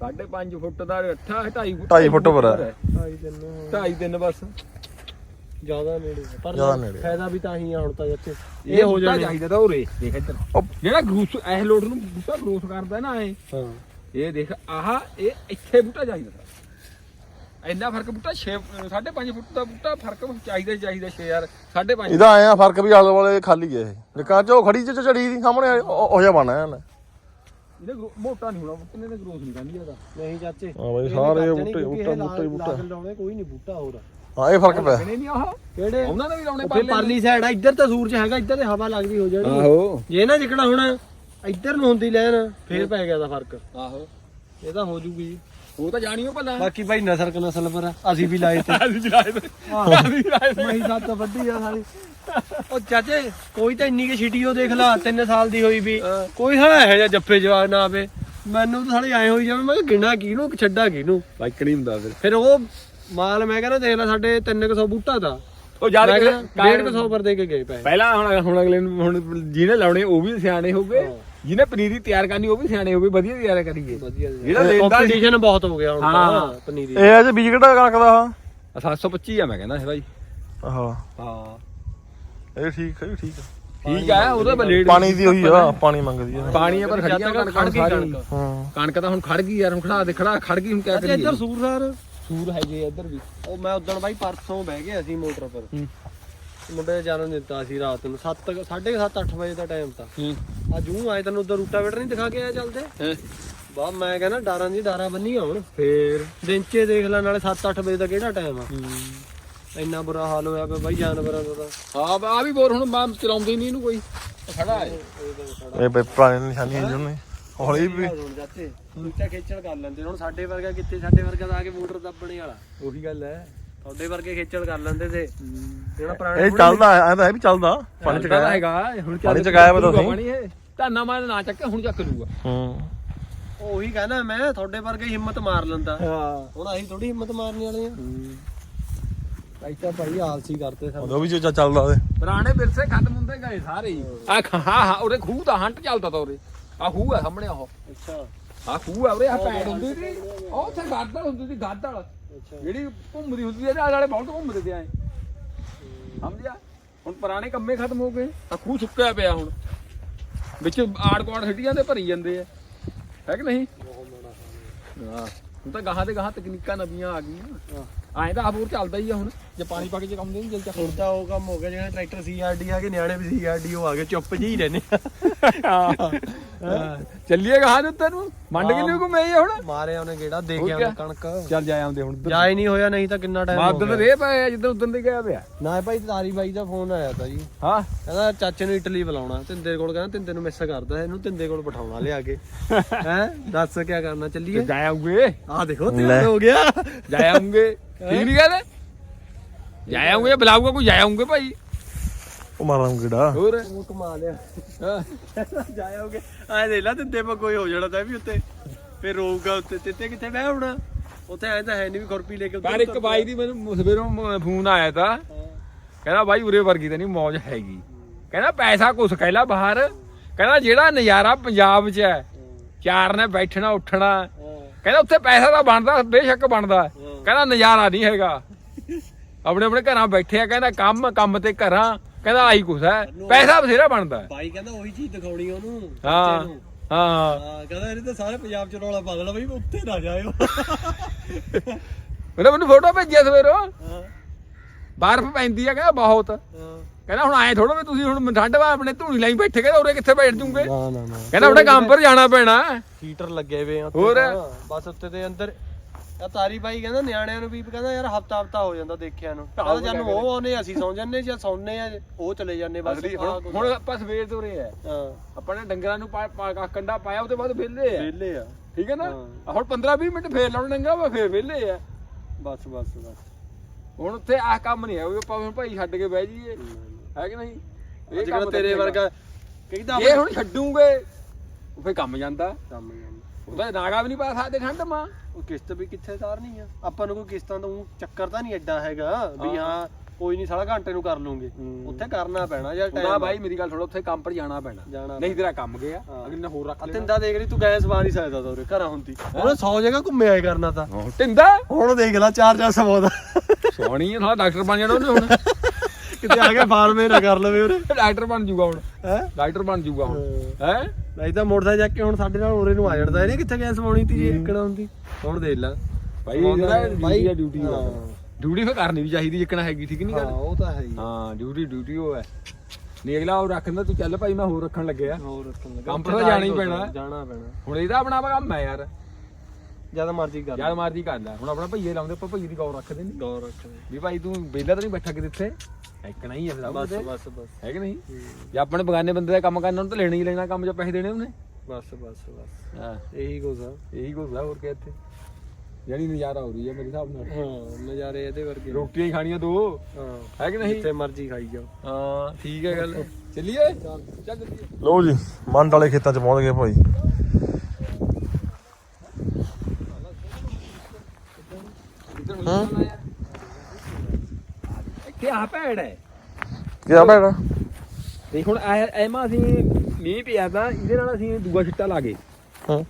ਸਾਢੇ 5 ਫੁੱਟ ਦਾ 8 2.5 ਫੁੱਟ ਢਾਈ ਫੁੱਟ ਪਰ ਹੈ। ਢਾਈ ਤਿੰਨ 2.5 ਤਿੰਨ ਬਸ। ਜ਼ਿਆਦਾ ਨੇੜੇ। ਪਰ ਜ਼ਿਆਦਾ ਨੇੜੇ ਆ। ਫਾਇਦਾ ਵੀ ਤਾਂ ਹੀ ਆ ਹੁਣ ਤਾਂ ਜੱਥੇ ਇਹ ਹੋ ਜਾਣਾ। ਚਾਹੀਦਾ ਤਾਂ ਉਰੇ ਦੇਖ ਇੱਧਰ। ਉਹ- ਜਿਹੜਾ ਗਰੂਸ ਇਹ ਲੋਟ ਨੂੰ ਬੂਟਾ ਗਰੋਥ ਕਰਦਾ ਨਾ ਹਾਂ। ਇਹ ਦੇਖ ਆਹ ਇਹ ਇੱਥੇ ਬੂਟਾ ਚਾਹੀਦਾ ਤਾ। ਇੰਨਾ ਫ਼ਰਕ ਬੂਟਾ 6 5.5 ਫੁੱਟ ਦਾ ਬੂਟਾ ਫ਼ਰਕ ਚਾਹੀਦਾ ਹੀ ਚਾਹੀਦਾ 6 ਯਾਰ 5.5 ਇਹਦਾ ਆਇਆ ਫ਼ਰਕ ਵੀ ਆਲੇ ਵਾਲੇ ਖਾਲੀ ਹੈ ਇਹ। ਨਿਕਾ ਚੋ ਖੜੀ ਚ ਝੜੀ ਦੀ ਸਾਹਮਣੇ ਉਹ ਉਹ ਜਿਹਾ ਬਣਾ ਇਹਨੇ। ਇਹਦਾ ਮੋਟਾ ਨਹੀਂ ਹੋਣਾ ਬੂਟੇ ਨੇ ਗਰੋਥ ਨਹੀਂ ਕਰਨੀ ਇਹਦਾ। ਨਹੀਂ ਚਾਚੇ ਹਾਂ ਬਾਈ, ਸਾਰੇ ਬੂਟੇ- ਬੂਟਾ- ਬੂਟਾ ਹੀ ਬੂਟਾ। ਲਾਉਣੇ ਕੋਈ ਨਹੀਂ ਬੂਟਾ ਹੋਰ। ਹਾਂ ਇਹ ਫ਼ਰਕ ਪਿਆ। ਨਹੀਂ ਆਹ ਕਿਹੜੇ? ਉਹਨਾਂ ਨੇ ਵੀ ਲਾਉਣੇ ਉੱਥੇ ਪਰਲੀ ਸਾਈਡ ਆ ਇੱਧਰ ਤਾਂ ਸੂਰਜ ਹੈਗਾ ਇੱਧਰ ਤੇ ਹਵਾ ਲੱਗਦੀ ਹੋ ਜਾਣੀ। ਆਹੋ। ਜੇ ਨਾ ਜਿਕਣਾ ਹੁਣ ਇੱਧਰ ਨੂੰ ਹੁੰਦੀ ਲੈਣ ਫੇਰ ਪੈ ਗਿਆ ਦਾ ਫ਼ਰਕ। ਆਹੋ। ਇਹ ਤਾਂ ਹੋ ਜੂਗੀ। ਉਹ ਤਾਂ ਜਾਣੀਓ ਭਲਾ। ਬਾਕੀ ਭਾਈ ਨਸਲ ਕ ਨਸਲ ਪਰ। ਅਸੀਂ ਵੀ ਲਾਏ ਤੇ। ਅਸੀਂ ਜਲਾਏ ਤੇ। ਅਸੀਂ ਜਲਾਏ ਤੇ। ਮਹੀ ਸੱਤ ਵੱਡੀ ਆ ਸਾਰੀ। ਉਹ ਚਾਚੇ ਕੋਈ ਤਾਂ ਇੰਨੀ ਕਿ ਛਿਟੀਓ ਦੇਖ ਲਾ 3 ਸਾਲ ਦੀ ਹੋਈ ਵੀ। ਕੋਈ ਸਾਲਾ ਇਹੋ ਜਿਹਾ ਜੱਫੇ ਜਵਾਬ ਨਾ ਆਵੇ। ਮੈਨੂੰ ਤਾਂ ਸਾਲੇ ਐ ਹੋਈ ਜਾਵੇ ਮੈਂ ਕਿਹਾ ਗਿਣਾ ਕਿਹਨੂੰ ਛੱਡਾ ਕਿਹਨੂੰ? ਲਾਈਕਣੀ ਹੁੰਦਾ ਫਿਰ। ਫਿਰ ਉਹ ਮਾਲ ਮੈਂ ਕਹਿੰਦਾ ਦੇਖ ਲੈ ਸਾਡੇ 300 ਬੂਟਾ ਦਾ ਉਹ ਕਿ- ਕਹਿੰਦਾ 150 ਪਰ ਦੇ ਕੇ ਗਏ ਪਹਿਲਾਂ ਹੁਣ ਹੁਣ ਅਗਲੇ ਨੂੰ ਹੁਣ ਜਿਹਨੇ ਲਾਉਣੇ ਉਹ ਵੀ ਸਿਆਣੇ ਹੋ ਗਏ। ਜਿਹਨੇ ਪਨੀਰੀ ਤਿਆਰ ਕਰਨੀ ਉਹ ਵੀ ਸਿਆਣੇ ਹੋ ਗਏ ਵਧੀਆ ਤਿਆਰ ਕਰੀਏ। ਵਧੀਆ ਜਿਹੜਾ ਲੈਂਦਾ ਕੰਪੀਟੀਸ਼ਨ ਬਹੁਤ ਹੋ ਗਿਆ ਹੁਣ ਹਾਂ। ਤਾਂ ਪਨੀਰੀ ਇਹ ਅਜੇ ਬੀਜ ਕਿਹੜਾ ਕਣਕ ਦਾ? ਆਹ? 725 ਆ ਮੈਂ ਕਹਿੰਦਾ ਸੀ ਭਾਈ ਆਹ। ਹਾਂ। ਇਹ ਠੀਕ ਹੈ ਇਹ ਠੀਕ ਹੈ ਠੀਕ ਆ ਉਹਦਾ ਬਲੇਡ ਪਾਣੀ ਦੀ ਹੋਈ ਆ ਪਾਣੀ ਮੰਗਦੀ ਆ। ਪਾਣੀ ਆ ਪਰ ਜਦ ਤੱਕ ਕਣਕਾਂ ਖੜ ਗਈ ਸਾਰੀ ਕਣਕ। ਹਾਂ। ਕਣਕ ਤਾਂ ਹੁਣ ਖੜ ਗਈ ਯਾਰ ਹੁਣ ਖੜਾ ਦੇ ਖੜਾ ਖੜ ਗਈ ਹੁਣ ਕਿਆ ਅੱਛਾ ਕਰੀਏ? ਇੱਧਰ ਸੂਰਸਰ ਸੂਰ ਹੈਗੇ ਇੱਧਰ ਵੀ। ਉਹ ਮੈਂ ਉਦੋਂ ਬਾਈ ਪਰਸੋਂ ਬਹਿ ਗਿਆ ਸੀ ਮੋਟਰ ਪਰ। ਹੂੰ। ਮੁੰਡੇ ਨੇ ਜਾਣ ਦਿੱਤਾ ਸੀ ਰਾਤ ਨੂੰ 7 7:30 8 ਵਜੇ ਦਾ ਟਾਈਮ ਤਾਂ। ਹੂੰ। ਆ ਜੂ ਆਏ ਤੈਨੂੰ ਉਧਰ ਰੂਟਾ ਵੇਟਰ ਨਹੀਂ ਦਿਖਾ ਕੇ ਆਇਆ ਚੱਲਦੇ? ਬਾ ਮੈਂ ਕਹਿੰਦਾ ਡਾਰਾਂ ਦੀ ਡਾਰਾਂ ਬੰਨੀਆਂ ਹੁਣ ਫੇਰ ਦਿਨ ਚ ਦੇਖ ਲੈ ਨਾਲੇ 7-8 ਵਜੇ ਦਾ ਕਿਹੜਾ ਟਾਈਮ ਆ? ਇੰਨਾ ਬੁਰਾ ਹਾਲ ਹੋਇਆ ਪਿਆ ਬਾਈ ਜਾਨਵਰਾਂ ਦਾ ਤਾਂ। ਆ ਆ ਵੀ ਬੋਰ ਹੁਣ ਮੈਂ ਚਲਾਉਂਦੇ ਨਹੀਂ ਇਹਨੂੰ ਕੋਈ। ਖੜਾ ਹੈ। ਇਹ ਬਈ ਪੁਰਾਣੀ ਨਿਸ਼ਾਨੀ ਹੈ ਜਿਹਨੇ ਹੌਲੀ ਵੀ। ਹੁਣ ਜਾਤੇ ਰੂਟਾ ਖੇਚਲ ਕਰ ਲੈਂਦੇ ਹੁਣ ਸਾਡੇ ਵਰਗਾ ਕਿੱਥੇ ਸਾਡੇ ਵਰਗਾ ਤਾਂ ਆ ਕੇ ਮੋਟਰ ਦੱਬਣੇ ਵਾਲਾ। ਉਹੀ ਗੱਲ ਹੈ। ਤੁਹਾਡੇ ਵਰਗੇ ਖੇਚਲ ਕਰ ਲੈਂਦੇ ਤੇ ਜਿਹੜਾ ਪੁਰਾਣਾ ਇਹ ਚੱਲਦਾ ਐ ਤਾਂ ਇਹ ਵੀ ਚੱਲਦਾ ਪਾਣੀ ਚ ਹੈਗਾ ਹੁਣ ਪਾਣੀ ਚ ਤਾਂ ਤੁਸੀਂ। ਧਾਨਾ ਮਾਰ ਨਾ ਚੱਕ ਹੁਣ ਚੱਕ ਲੂਗਾ। ਹੂੰ। ਉਹੀ ਕਹਿੰਦਾ ਮੈਂ ਤੁਹਾਡੇ ਵਰਗੇ ਹੀ ਹਿੰਮਤ ਮਾਰ ਲੈਂਦਾ। ਹਾਂ। ਹੁਣ ਅਸੀਂ ਥੋੜੀ ਹਿੰਮਤ ਮਾਰਨੀ ਵਾਲੇ ਆ। ਐਸਾ ਭਾਈ ਆਲਸੀ ਕਰਤੇ ਸਭ ਉਹ ਵੀ ਜੋ ਚੱਲਦਾ ਉਹਦੇ। ਪੁਰਾਣੇ ਵਿਰਸੇ ਖਤਮ ਹੁੰਦੇ ਗਏ ਸਾਰੇ ਹੀ। ਆ ਹਾਂ ਹਾਂ ਉਹਦੇ ਖੂਹ ਦਾ ਹੰਟ ਚੱਲਦਾ ਤਾ ਉਹਦੇ। ਆ ਖੂਹ ਆ ਸਾਹਮਣੇ ਉਹ ਅੱਛਾ। ਆ ਖੂਹ ਆ ਉਹਦੇ ਆ ਪੈੜ ਹੁੰਦੀ ਸੀ। ਉਹ ਉੱਥੇ ਗਾਦੜ ਹੁੰਦੀ ਸੀ ਗਾਦੜ। ਅੱਛਾ ਜਿਹੜੀ ਘੁੰਮਦੀ ਹੁੰਦੀ ਸੀ ਨਾਲ ਵਾਲੇ ਬਹੁਤ ਘੁੰਮਦੇ ਤੇ ਆਏ ਸਮਝਿਆ? ਹੁਣ ਪੁਰਾਣੇ ਕੰਮੇ ਖਤਮ ਹੋ ਗਏ। ਆ ਖੂਹ ਸੁੱਕਿਆ ਪਿਆ ਹੁਣ। ਵਿੱਚ ਆੜ ਕੁਆੜ ਸਿੱਟੀਆਂ ਤੇ ਭਰੀ ਜਾਂਦੇ ਆ। ਹੈ ਕਿ ਨਹੀਂ? ਹਾਂ। ਹੁਣ ਤਾਂ ਗਾਹਾਂ ਤੇ ਗਾਹਾਂ ਤਕਨੀਕਾਂ ਨਵੀਆਂ ਆ ਗਈਆਂ। ਐਂ ਤਾਂ ਆਬੂਰ ਚੱਲਦਾ ਹੀ ਆ ਹੁਣ ਜੇ ਪਾਣੀ ਪਾ ਕੇ ਚਕਾਉਂਦੇ ਨਹੀਂ ਜਲ ਹੁਣ ਤਾਂ ਉਹ ਕੰਮ ਹੋ ਗਿਆ ਜਿਹੜਾ ਟਰੈਕਟਰ ਸੀਆਰਡੀ ਆ ਕੇ ਨਿਆਣੇ ਵੀ ਸੀਆਰਡੀ ਉਹ ਆ ਗਏ ਚੁੱਪ ਜੀ ਹੀ। ਰਹਿੰਦੇ ਚੱਲੀਏ ਗਾਹਾਂ ਦੇ ਉੱਤੇ ਨੂੰ? ਮੰਡ ਕਿੰਨੇ ਘੁੰਮੇ ਆ ਹੁਣ? ਮਾਰਿਆ ਉਹਨੇ ਗੇੜਾ ਦੇ ਕੇ ਕਿਆ? ਆਉਂਦੇ ਕਣਕ। ਚੱਲ ਜਾ ਆਉਂਦੇ ਹੁਣ ਜਾਇ ਨਹੀਂ ਹੋਇਆ ਨਹੀਂ ਤਾਂ ਕਿੰਨਾ ਟਾਈਮ ਹੋ ਮਾਦਨ ਗਿਆ ਰੇ ਪਏ ਆ ਜਿੱਦਾਂ ਉਦੋਂ ਦੇ ਗਿਆ ਪਿਆ। ਨਾ ਭਾਈ ਤਾਰੀ ਬਾਈ ਦਾ ਫੋਨ ਆਇਆ ਤਾ ਜੀ। ਹਾਂ। ਕਹਿੰਦਾ ਚਾਚੇ ਨੂੰ ਇਟਲੀ ਬੁਲਾਉਣਾ। ਤਿੰਦੇ ਕੋਲ ਕਹਿੰਦਾ ਤਿੰਦੇ ਨੂੰ ਮਿਸ ਕਰਦਾ ਇਹਨੂੰ ਤਿੰਦੇ ਕੋਲ ਬਿਠਾਉਣਾ ਲਿਆ ਕੇ। ਹੈ? ਦੱਸ ਕੀ ਕਰਨਾ ਚੱਲੀਏ। ਜਾ ਆਉਂਗੇ। ਆ ਦੇਖੋ। ਤਿਆਰ ਹੋ ਗਿਆ। ਜਾ ਆਉਂਗੇ। ਠੀਕ ਨਹੀਂ ਕਹਿੰਦੇ ਜਾ ਆਉਂਗੇ ਬੁਲਾਊਗਾ ਕੋਈ ਜਾ ਆਉਂਗੇ ਭਾਈ। ਉਹ ਮਾਰਾਂ ਗਿੜਾ ਹੋਰ? ਉਹ ਕਮਾ ਲਿਆ। ਹਾਂ। ਜਾਇਓਗੇ ਆ ਦੇ ਲਾ ਤਿੰਦੇ ਪਾ ਕੋਈ ਹੋ ਜਾਣਾ ਤਾਂ ਵੀ ਉੱਤੇ। ਫਿਰ ਰੋਊਗਾ ਉੱਤੇ। ਤਿੱਤੇ ਕਿੱਥੇ ਬਹਿ ਹੋਣਾ? ਉੱਥੇ ਐ ਤਾਂ ਹੈ ਨਹੀਂ ਵੀ ਖੁਰਪੀ ਲੈ ਕੇ ਪਰ ਇੱਕ ਬਾਈ ਦੀ ਮੈਨੂੰ ਸਵੇਰੋਂ ਫੋਨ ਆਇਆ ਤਾਂ। ਕਹਿੰਦਾ ਬਾਈ ਉਰੇ ਵਰਗੀ ਤਾਂ ਨਹੀਂ ਮੌਜ ਹੈਗੀ। ਕਹਿੰਦਾ ਪੈਸਾ ਕੁਛ ਕਹਿਲਾ ਬਾਹਰ। ਕਹਿੰਦਾ ਜਿਹੜਾ ਨਜ਼ਾਰਾ ਪੰਜਾਬ 'ਚ ਹੈ ਚਾਰ ਨੇ ਬੈਠਣਾ ਉੱਠਣਾ। ਕਹਿੰਦਾ ਉੱਥੇ ਪੈਸਾ ਤਾਂ ਬਣਦਾ ਬੇਸ਼ੱਕ ਬਣਦਾ। ਕਹਿੰਦਾ ਨਜ਼ਾਰਾ ਨਹੀਂ ਹੈਗਾ। ਆਪਣੇ ਆਪਣੇ ਘਰਾਂ ਬੈਠੇ ਆ ਕਹਿੰਦਾ ਕੰਮ ਕੰਮ ਤੇ ਘਰਾਂ ਕਹਿੰਦਾ ਆਹੀ ਕੁਛ ਹੈ। ਪੈਸਾ ਬਥੇਰਾ ਬਣਦਾ ਹੈ। ਬਾਈ ਕਹਿੰਦਾ ਉਹੀ ਚੀਜ਼ ਦਿਖਾਉਣੀ ਉਹਨੂੰ ਹਾਂ ਨੂੰ। ਹਾਂ। ਹਾਂ ਕਹਿੰਦਾ ਇਹਨੇ ਤਾਂ ਸਾਰੇ ਪੰਜਾਬ ਚ ਰੌਲਾ ਪਾ ਦੇਣਾ ਬਈ ਉੱਥੇ ਨਾ ਜਾਇਓ। ਉਹਨੇ ਮੈਨੂੰ ਫੋਟੋ ਭੇਜਿਆ ਸਵੇਰੋਂ। ਹਾਂ। ਬਰਫ਼ ਪੈਂਦੀ ਆ ਕਹਿੰਦਾ ਬਹੁਤ। ਹਾਂ। ਕਹਿੰਦਾ ਹੁਣ ਆਏ ਥੋੜਾ ਵੀ ਤੁਸੀਂ ਹੁਣ ਠੰਡ ਵਾ ਆਪਣੇ ਧੂਣੀ ਲਾਈ ਬੈਠੇ ਕਹਿੰਦਾ ਉਰੇ ਕਿੱਥੇ ਬੈਠ ਜੂਗੇ? ਨਾ ਨਾ ਨਾ। ਕਹਿੰਦਾ ਆਪਣੇ ਕੰਮ ਪਰ ਜਾਣਾ ਪੈਣਾ। ਹੀਟਰ ਲੱਗੇ ਵੇ ਆ ਉੱਤੇ ਹੋਰ? ਤਾਂ। ਬਸ ਉੱਤੇ ਦੇ ਅੰਦਰ ਆ ਤਾਰੀ ਬਾਈ ਕਹਿੰਦਾ ਨਿਆਣਿਆਂ ਨੂੰ ਵੀ ਕਹਿੰਦਾ ਯਾਰ ਹਫਤਾ ਹਫਤਾ ਹੋ ਜਾਂਦਾ ਦੇਖਿਆ ਨੂੰ। ਕਹਿੰਦਾ ਜਾਨੂੰ ਉਹ ਆਉਨੇ ਅਸੀਂ ਸੌਂ ਜੰਨੇ ਜਾਂ ਸੌਂਨੇ ਆ ਉਹ ਚਲੇ ਜਾਂਦੇ ਬਸ। ਅਗਲੀ ਹੁਣ। ਹੁਣ ਆਪਾਂ ਸਵੇਰ ਤੋਂ ਉਰੇ ਆ। ਹਾਂ। ਆਪਾਂ ਨੇ ਡੰਗਰਾਂ ਨੂੰ ਕੰਡਾ ਪਾਇਆ ਉਹਦੇ ਬਾਅਦ ਵਿਹਲੇ ਆ। ਵਿਹਲੇ ਆ। ਠੀਕ ਹੈ ਨਾ? ਹੁਣ 15 20 ਮਿੰਟ ਫੇਰ ਲਾਉਣ ਡੰਗਰਾ ਵਾ ਫੇਰ ਵਿਹਲੇ ਆ। ਬਸ ਬਸ ਬਸ। ਹੁਣ ਉੱਥੇ ਆਹ ਕੰਮ ਨਹੀਂ ਹੈ ਉਹ ਆਪਾਂ ਹੁਣ ਭਾਈ ਛੱਡ ਕੇ ਬਹਿ ਜਾਈਏ। ਹੈ। ਕਿ ਨਹੀਂ? ਇਹ ਕੰਮ ਤੇਰੇ ਵਰਗਾ ਕਹਿੰਦਾ ਇਹ ਹੁਣ ਛੱਡੂਗੇ ਉਹ ਫੇਰ ਕੰਮ ਜਾਂਦਾ। ਕੰਮ ਜਾਂਦਾ। ਉਹਦਾ ਨਾਗਾ ਵੀ ਨਹੀਂ ਪਾ ਸਕਦੇ ਠੰਡ ਮਾਂ। ਉਹ ਕਿਸ਼ਤ ਵੀ ਕਿੱਥੇ ਤਾਰਨੀ ਆ? ਆਪਾਂ ਨੂੰ ਕੋਈ ਕਿਸ਼ਤਾਂ ਤੋਂ ਊਂ ਚੱਕਰ ਤਾਂ ਨਹੀਂ ਐਡਾ ਹੈਗਾ ਵੀ ਹਾਂ। ਕੋਈ ਨਹੀਂ ਸਾਲਾ ਘੰਟੇ ਨੂੰ ਕਰ ਲੂੰਗੇ। ਉੱਥੇ ਕਰਨਾ ਪੈਣਾ ਯਾਰ ਟਾਈਮ ਬਾਈ ਮੇਰੀ ਗੱਲ ਸੁਣੋ ਉੱਥੇ ਕੰਮ ਪਰ ਜਾਣਾ ਪੈਣਾ। ਜਾਣਾ ਨਹੀਂ ਤੇਰਾ ਕੰਮ ਗਿਆ ਹਾਂ। ਅਗਲੇ ਨੇ ਹੋਰ ਰੱਖ ਲੈਣਾ। ਤਿੰਦਾ ਦੇਖ ਲਈ ਤੂੰ ਗੈਸ ਮਾਰ ਹੀ ਸਕਦਾ ਤਾ ਉਰੇ ਘਰਾਂ ਹੁੰਦੀ। ਉਹਨੇ 100 ਜਗ੍ਹਾ ਘੁੰਮੇ ਆਏ ਕਰਨਾ ਤਾਂ। ਹਾਂ, ਟਿੰਦਾ ਹੁਣ ਦੇਖ ਲੈ ਚਾਰ ਚਾਰ ਸਮਾਂ ਦਾ। ਸੋਹਣੀ ਹੈ ਸਾਲਾ ਡਾਕਟਰ ਬਣ ਜਾਣਾ ਉਹਨੇ ਹੁਣ। ਕਿਤੇ ਆ ਕੇ ਫਾਰਮੇ ਨਾ ਕਰ ਲਵੇ ਉਰੇ। ਡਾਕਟਰ ਬਣ ਜਾਊਗਾ ਹੁਣ। ਹੈ? ਡਾਕਟਰ ਬਣ ਜਾਊਗਾ ਹੁਣ। ਹੈ? ਨਹੀਂ ਤਾਂ ਮੋਟਰਸਾਈਕਲ ਚੱਕ ਕੇ ਹੁਣ ਸਾਡੇ ਨਾਲ ਉਰੇ ਨੂੰ ਆ ਜਾਣਦਾ ਇਹਨੇ ਕਿੱਥੇ ਗੈਸ ਪਾਉਣੀ ਤੀ ਜੇ ਇੱਕੜਾ ਹੁੰਦੀ? ਹੁਣ ਦੇਖ ਲੈ। ਭਾਈ ਇਹਦਾ ਬਾਈ- ਡਿਊਟੀ ਆ ਡਿਊਟੀ ਹਾਂ। ਫੇ ਕਰਨੀ ਵੀ ਚਾਹੀਦੀ ਜਿੱਕਣਾ ਹੈਗੀ ਠੀਕ ਨਹੀਂ ਹਾਂ ਗੱਲ ਉਹ ਤਾਂ ਹੈ ਹੀ। ਹਾਂ ਡਿਊਟੀ ਡਿਊਟੀ ਉਹ ਹੈ। ਨਹੀਂ ਅਗਲਾ ਉਹ ਰੱਖਦਾ ਤੂੰ ਚੱਲ ਭਾਈ ਮੈਂ ਹੋਰ ਰੱਖਣ ਲੱਗਿਆ। ਹੋਰ ਰੱਖਣ ਲੱਗਾ। ਕੰਮ ਤਾਂ ਜਾਣਾ ਹੀ ਪੈਣਾ। ਜਾਣਾ ਪੈਣਾ। ਹੁਣ ਇਹਦਾ ਆਪਣਾ ਕੰਮ ਹੈ ਯਾਰ। ਜਦ ਮਰਜ਼ੀ ਕਰ ਯਾਰ ਮਰਜ਼ੀ ਕਰ ਲੈ। ਹੁਣ ਆਪਣਾ ਭਈਏ ਲਾਉਂਦੇ ਆਪਾਂ ਭਈਏ ਦੀ ਗੌਰ ਰੱਖਦੇ ਨਹੀਂ। ਗੌਰ ਰੱਖਣਾ ਵੀ ਭਾਈ ਤੂੰ ਵਿਹਲਾ ਤਾਂ ਨਹੀਂ ਬੈਠਾ ਕਿ ਇੱਥੇ? ਇੱਕਣਾ ਹੀ ਹੈ ਸਭ ਬਸ। ਬਸ ਬਸ। ਹੈ ਕਿ ਨਹੀਂ? ਜੇ ਆਪਣੇ ਬਗਾਨੇ ਬੰਦੇ ਦਾ ਕੰਮ ਕਰਨਾ ਉਹਨੂੰ ਤਾਂ ਲੈਣਾ ਹੀ ਲੈਣਾ ਕੰਮ 'ਚ ਪੈਸੇ ਦੇਣੇ ਉਹਨੇ? ਬਸ ਬਸ ਬਸ। ਹਾਂ। ਇਹੀ ਕੁਝ ਆ। ਇਹੀ ਕੁਝ ਆ ਹੋਰ ਕੀ ਇੱਥੇ? ਜਿਹੜੀ ਨਜ਼ਾਰਾ ਹੋ ਰਹੀ ਹੈ ਮੇਰੇ ਹਿਸਾਬ ਨਾਲ। ਹਾਂ ਨਜ਼ਾਰੇ ਇਹਦੇ ਵਰਗੇ ਰੋਟੀਆਂ ਹੀ ਖਾਣੀਆਂ ਦੋ। ਹਾਂ। ਹੈ ਕਿ ਨਹੀਂ? ਜਿੱਥੇ ਮਰਜ਼ੀ ਖਾਈ ਜਾਓ। ਹਾਂ ਠੀਕ ਹੈ ਗੱਲ। ਚੱਲੀਏ। ਚੱਲ। ਲਓ ਜੀ ਮੰਡ ਵਾਲੇ ਖੇਤਾਂ 'ਚ ਪਹੁੰਚ ਗਏ ਭਾਈ। ਇੱਥੇ ਆ ਭੈੜ ਹੈ? ਕੀ ਆ? ਭੈਣਾ ਦੇਖ ਹੁਣ ਐ ਐਮਾ ਅਸੀਂ ਮੀਂਹ ਪਿਆ ਤਾਂ ਇਹਦੇ ਨਾਲ ਅਸੀਂ ਦੂਆ ਛਿੱਟਾ ਲਾ ਗਏ ਹਾਂ।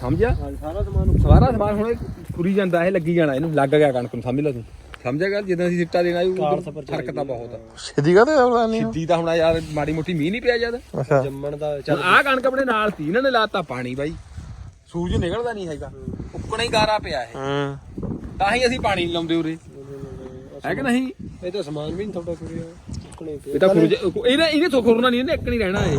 ਸਮਝਿਆ? ਸਾਰਾ ਸਮਾਨ ਸਾਰਾ ਸਮਾਨ ਹੁਣ ਖੁਰੀ ਜਾਂਦਾ ਇਹ ਲੱਗੀ ਜਾਣਾ ਇਹਨੂੰ ਲੱਗ ਗਿਆ ਕਣਕ ਨੂੰ ਸਮਝ ਲੈ ਤੂੰ। ਸਮਝਿਆ ਗੱਲ? ਜਦੋਂ ਅਸੀਂ ਸਿੱਟਾ ਦੇਣਾ ਉਹ ਫ਼ਰਕ ਤਾਂ ਬਹੁਤ ਆ। ਸਿੱਧੀ ਕਾਤੇ ਆ? ਨਹੀਂ ਸਿੱਧੀ ਤਾਂ ਹੁਣ ਯਾਰ ਮਾੜੀ ਮੋਟੀ ਮੀਂਹ ਨਹੀਂ ਪਿਆ ਜਦ। ਅੱਛਾ। ਜੰਮਣ ਦਾ ਚੱਲ ਆਹ ਕਣਕ ਆਪਣੇ ਨਾਲ ਤੀ ਇਹਨਾਂ ਨੇ ਲਾਤਾ ਪਾਣੀ ਬਾਈ। ਸੂਰਜ ਨਿਕਲਦਾ ਨਹੀਂ ਹੈਗਾ। ਉੱਕਣਾ ਹੀ ਗਾਰਾ ਪਿਆ ਇਹ। ਹੂੰ। ਤਾਂ ਹੀ ਅਸੀਂ ਪਾਣੀ ਨੀ ਲਾਉਂਦੇ ਉਰੇ। ਹੈ ਕਿ ਨਹੀਂ? ਇਹ ਤਾਂ ਸਮਾਨ ਵੀ ਨਹੀਂ ਤੁਹਾਡਾ ਕੁੜੀਆ ਚੁੱਕਣੇ ਤੇ। ਇਹ ਤਾਂ ਖੁਰਜ ਇਹਨੇ ਇਹਨੇ ਤੋਂ ਖੁਰਨਾ ਨਹੀਂ ਇਹਨੇ ਇੱਕ ਨਹੀਂ ਰਹਿਣਾ ਇਹ।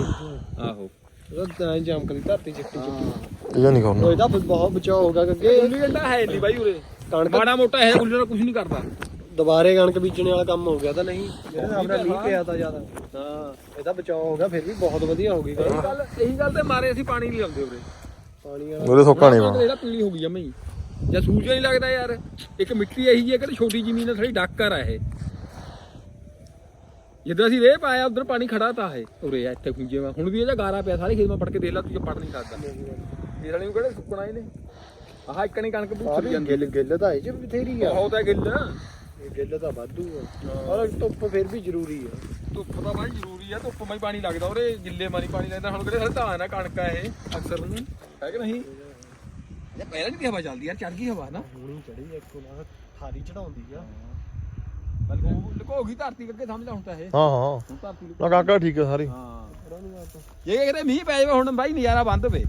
ਆਹੋ। ਉਹਦਾ ਐਂ ਜਾਮ ਕਰੀ ਧਰਤੀ ਚਿੱਟੀ ਚਿੱਟੀ ਇਹ ਨਹੀਂ ਕਰਨਾ। ਉਹ ਇਹਦਾ ਬਹੁਤ ਬਚਾਅ ਹੋਗਾ ਅੱਗੇ। ਗੁੱਲੀ ਡੰਡਾ ਹੈ ਨਹੀਂ ਬਾਈ ਉਰੇ। ਕਣਕ ਮਾੜਾ ਮੋਟਾ ਹੈ ਗੁੱਲੀ ਦਾ ਕੁਝ ਨਹੀਂ ਕਰਦਾ। ਦੁਬਾਰੇ ਕਣਕ ਬੀਜਣੇ ਵਾਲਾ ਕੰਮ ਹੋ ਗਿਆ ਤਾਂ ਨਹੀਂ। ਜਿਹੜੇ ਆਪਣੇ ਮੀਂਹ ਪਿਆ ਤਾਂ ਜ਼ਿਆਦਾ। ਹਾਂ ਇਹਦਾ ਬਚਾਅ ਹੋ ਗਿਆ ਫਿਰ ਵੀ ਬਹੁਤ ਵਧੀਆ ਹੋ ਗਈ ਗੱਲ। ਇਹੀ ਗੱਲ ਤੇ ਮਾਰੇ ਅਸੀਂ ਪਾਣੀ ਨਹੀਂ ਲਾਉਂਦੇ ਉਰੇ। ਪਾਣੀ ਵਾਲਾ ਉਹਦੇ ਸੋਕਾ ਨਹੀਂ ਕਣਕ ਪਾ ਜਿਹੜਾ ਪੀਲੀ ਹੋ ਗਈ ਜਮਈ ਜਾਂ ਸੂਰਜ ਨਹੀਂ ਲੱਗਦਾ ਯਾਰ। ਇੱਕ ਮਿੱਟੀ ਇਹੀ ਜੀ ਹੈ ਕਿ ਛੋਟੀ ਜ਼ਮੀਨ ਹੈ ਥੋੜੀ ਡਾਕਰ ਆ ਇਹ। ਜਿੱਦਾਂ ਅਸੀਂ ਰੇਹ ਪਾਇਆ ਉਧਰ ਪਾਣੀ ਖੜਾ ਤਾਂ ਹੈ ਉਰੇ ਆ ਇੱਥੇ ਖੁੰਝੇ ਵਾ। ਹੁਣ ਵੀ ਇਹਦਾ ਗਾਰਾ ਪਿਆ ਸਾਰੇ ਖੇਤ ਮੈਂ ਫੜ ਕੇ ਦੇਖ ਲਾ ਤੂੰ ਜੇ ਪੜ ਨਹੀਂ ਸਕਦਾ। ਇਹ ਵਾਲੇ ਨੂੰ ਕਿਹੜੇ ਸੁੱਕਣਾ ਇਹਨੇ? ਆਹ ਇੱਕ ਨਹੀਂ ਕਣਕ ਬੂਥ ਜਾਂਦੀ। ਗਿੱਲ ਗਿੱਲ ਤਾਂ ਇਹ ਚ ਬਥੇਰੀ ਆ। ਬਹੁਤ ਹੈ ਗਿੱਲ। ਇਹ ਗਿੱਲ ਤਾਂ ਵਾਧੂ ਆ। ਔਰ ਧੁੱਪ ਫਿਰ ਵੀ ਜ਼ਰੂਰੀ ਆ। ਧੁੱਪ ਤਾਂ ਬਾਈ ਜ਼ਰੂਰੀ ਆ ਧੁੱਪ ਮੈਂ ਪਾਣੀ ਲੱਗਦਾ। ਉਹਦੇ ਗਿੱਲੇ ਮਾਰੀ ਪਾਣੀ ਲੱਗਦਾ। ਹੁਣ ਕਿਹੜੇ ਸਾਰੇ ਧਾਨ ਆ ਕਣਕ ਆ ਇਹ ਅਕਸਰ। ਨੂੰ ਹੈ ਕਿ ਨਹੀਂ? ਇਹ ਪਹਿਲਾਂ ਨਹੀਂ ਹਵਾ ਚੱਲਦੀ ਯਾਰ ਚੜ ਗਈ ਹਵਾ ਨਾ। ਹੁਣੀ ਚੜੀ ਇੱਕੋ ਨਾਲ ਹਾਰੀ ਚੜਾਉਂਦੀ ਆ। ਲਕੋ ਲਕੋ ਗਈ ਧਰਤੀ ਅੱਗੇ ਸਮਝ ਲਾ ਹੁਣ ਤਾਂ ਇਹ। ਹਾਂ ਹਾਂ। ਹੁਣ ਧਰਤੀ ਨਾ ਕਾਕਾ ਠੀਕ ਹੈ ਸਾਰੀ। ਹਾਂ। ਜੇ ਕਿਤੇ ਮੀਂਹ ਪੈ ਜਾਵੇ ਹੁਣ ਬਾਈ ਨਜ਼ਾਰਾ ਬੰਦ ਵੇ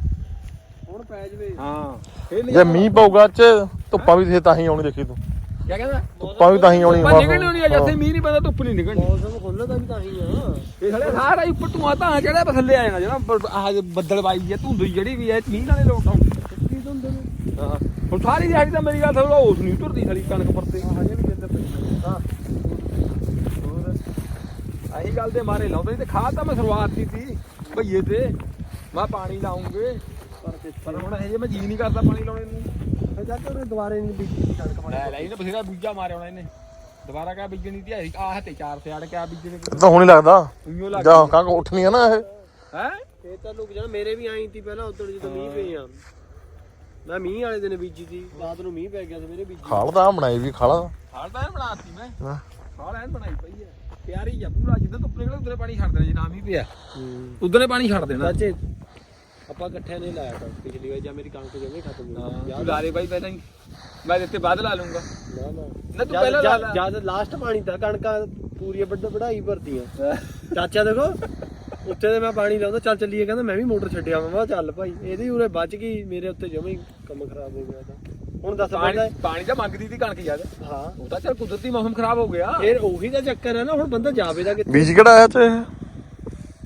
ਹੁਣ ਪੈ ਜਵੇ। ਹਾਂ। ਫੇਰ ਜੇ ਮੀਂਹ ਪਊਗਾ ਚ ਧੁੱਪਾਂ ਵੀ ਤੇ ਤਾਂ ਹੀ ਆਉਣੀ ਦੇਖੀ ਤੂੰ। ਕੀ ਕਹਿੰਦਾ? ਧੁੱਪਾਂ ਵੀ ਤਾਂ ਹੀ ਆਉਣੀ ਪਰ ਨਿਕਲਣੀ ਨਹੀਂ ਆ ਜਿੱਥੇ ਮੀਂਹ ਨਹੀਂ ਪੈਂਦਾ ਧੁੱਪ ਨਹੀਂ ਨਿਕਲਣੀ। ਮੌਸਮ ਖੁੱਲਦਾ ਵੀ ਤਾਂ ਹੀ ਆ। ਇਹ ਸਾਲੇ ਸਾਰਾ ਹੀ ਉੱਪਰ ਧੂਆਂ ਤਾਂ ਜਿਹੜਾ ਥੱਲੇ ਆ ਜਾਣਾ ਜਿਹੜਾ ਬ- ਆਹ ਬੱਦਲ ਬਾਈ ਹੈ ਧੁੰਦ ਜਿਹੜੀ ਵੀ ਹੈ ਮੀਂਹ ਨਾਲੇ ਲੋਟ ਆਉਂ ਨੇ ਹਾਂ। ਹੁਣ ਸਾਰੀ ਦਿਹਾੜੀ ਤਾਂ ਮੇਰੀ ਗੱਲ ਥੋੜਾ ਉਸ ਨਹੀਂ ਤੁਰਦੀ ਸਾਲੀ ਕਣਕ ਪਰਤੇ ਹਜੇ ਵੀ ਕਿੱਦਾਂ ਪਈ ਹਾਂ। ਹੋਰ ਆਹੀ ਗੱਲ ਦੇ ਮਾਰੇ ਲਾਉਂਦੇ ਸੀ ਤੇ ਖਾਦ ਤਾਂ ਮੈਂ ਸ਼ੁਰੂਆਤ ਕੀਤੀ ਭਈਏ ਤੇ। ਮੈਂ ਪਾਣੀ ਲਾਉਂਗੇ। ਪਰ ਹੁਣ ਇਹ ਜੇ ਮੈਂ ਜੀ ਨਹੀਂ ਕਰਦਾ ਪਾਣੀ ਲਾਉਣੇ ਨੂੰ। ਫਿਰ ਜਾ ਕੇ ਉਹਨੇ ਦੁਬਾਰੇ ਨਹੀਂ ਬੀਜੀ ਕਣਕ ਲੈ ਲੈ ਇਹਨੇ ਬਥੇਰਾ ਬੀਜਾ ਮਾਰਿਆ ਹੋਣਾ ਇਹਨੇ। ਦੁਬਾਰਾ ਕਿਆ ਬੀਜਣੀ ਤੇ ਆਹ ਤੇ ਚਾਰ ਸਿਆੜ ਕਿਆ ਬੀਜਣੇ ਇਹ ਤਾਂ ਹੁਣ ਹੀ ਲੱਗਦਾ। ਉਈਓ ਲੱਗ ਜਾਂ ਕਾਕਾ ਉੱਠਣੀ ਆ ਨਾ ਇਹ। ਹੈ? ਇਹ ਤਾਂ ਲੋਕ ਜਣ ਮੇਰੇ ਵੀ ਆਈ ਤੀ ਪਹਿਲਾਂ ਉਦੋਂ ਜਦੋਂ ਮੀਂਹ ਪਏ ਆ ਮੈਂ ਮੀਂਹ ਵਾਲੇ ਦਿਨ ਬੀਜੀ ਤੀ ਰਾਤ ਨੂੰ ਮੀਂਹ ਪੈ ਗਿਆ ਸਵੇਰੇ ਬੀਜੀ। ਖਾਲ ਤਾਂ ਬਣਾਈ ਵੀ ਖਾਲਾ ਹਾਲ ਤਾਂ ਬਣਾਤੀ ਮੈਂ। ਹਾਂ। ਹਾਲ ਐਨ ਬਣਾਈ ਪਈ ਹੈ ਪਿਆਰੀ ਆ ਪੂਰਾ ਜਿੱਦਾਂ ਧੁੱਪ ਨਿਕਲੇ ਉਧਰੇ ਪਾਣੀ ਛੱਡ ਦੇਣਾ ਜੇ ਨਾ ਵੀ ਪਿਆ। ਹੂੰ। ਉਧਰੇ ਪਾਣੀ ਛੱਡ ਦੇਣਾ। ਚਾਚੇ ਆਪਾਂ ਇਕੱਠਿਆਂ ਨੇ ਲਾਇਆ ਕਰ ਪਿਛਲੀ ਵਾਰ ਜਾਂ ਮੇਰੀ ਕਣਕ ਜਮੇ ਖਤਮ ਹੋ ਗਈ। ਤੂੰ ਲਾ ਦੇ ਬਾਈ ਪਹਿਲਾਂ ਹੀ। ਮੈਂ ਦਿੱਤੇ ਬਾਅਦ ਲਾ ਲੂੰਗਾ ਨਾ ਨਾ। ਨਾ ਤੂੰ ਪਹਿਲਾਂ ਲਾ ਜਦ ਲਾਸਟ ਪਾਣੀ ਤਾਂ ਕਣਕਾਂ ਪੂਰੀਆਂ ਵੱਡ ਵਢਾਈ ਭਰਦੀਆਂ। ਚਾਚਾ ਦੇਖੋ। ਉੱਥੇ ਤੇ ਮੈਂ ਪਾਣੀ ਲਾਉਂਦਾ ਚੱਲ ਚੱਲੀਏ ਕਹਿੰਦਾ ਮੈਂ ਵੀ ਮੋਟਰ ਛੱਡਿਆ ਮੈਂ ਕਿਹਾ ਚੱਲ ਭਾਈ ਇਹਦੀ ਉਰੇ ਬਚ ਗਈ ਮੇਰੇ ਉੱਤੇ ਜਮੇ ਹੀ ਕੰਮ ਖਰਾਬ ਹੋ ਗਿਆ ਤਾਂ। ਹੁਣ ਦੱਸ ਪਾਣੀ ਬੰਦਾ ਪਾਣੀ ਤਾਂ ਮੰਗਦੀ ਸੀ ਕਣਕ ਯਾਦ ਹਾਂ। ਉਹ ਤਾਂ ਚਲ ਕੁਦਰਤੀ ਮੌਸਮ ਖਰਾਬ ਹੋ ਗਿਆ। ਫਿਰ ਉਹੀ ਤਾਂ ਚੱਕਰ ਹੈ ਨਾ ਹੁਣ ਬੰਦਾ ਜਾਵੇ ਦਾ ਕਿੱਥੇ? ਬੀਜ ਕਿਹੜਾ ਆਇਆ ਤੇ ਇਹ?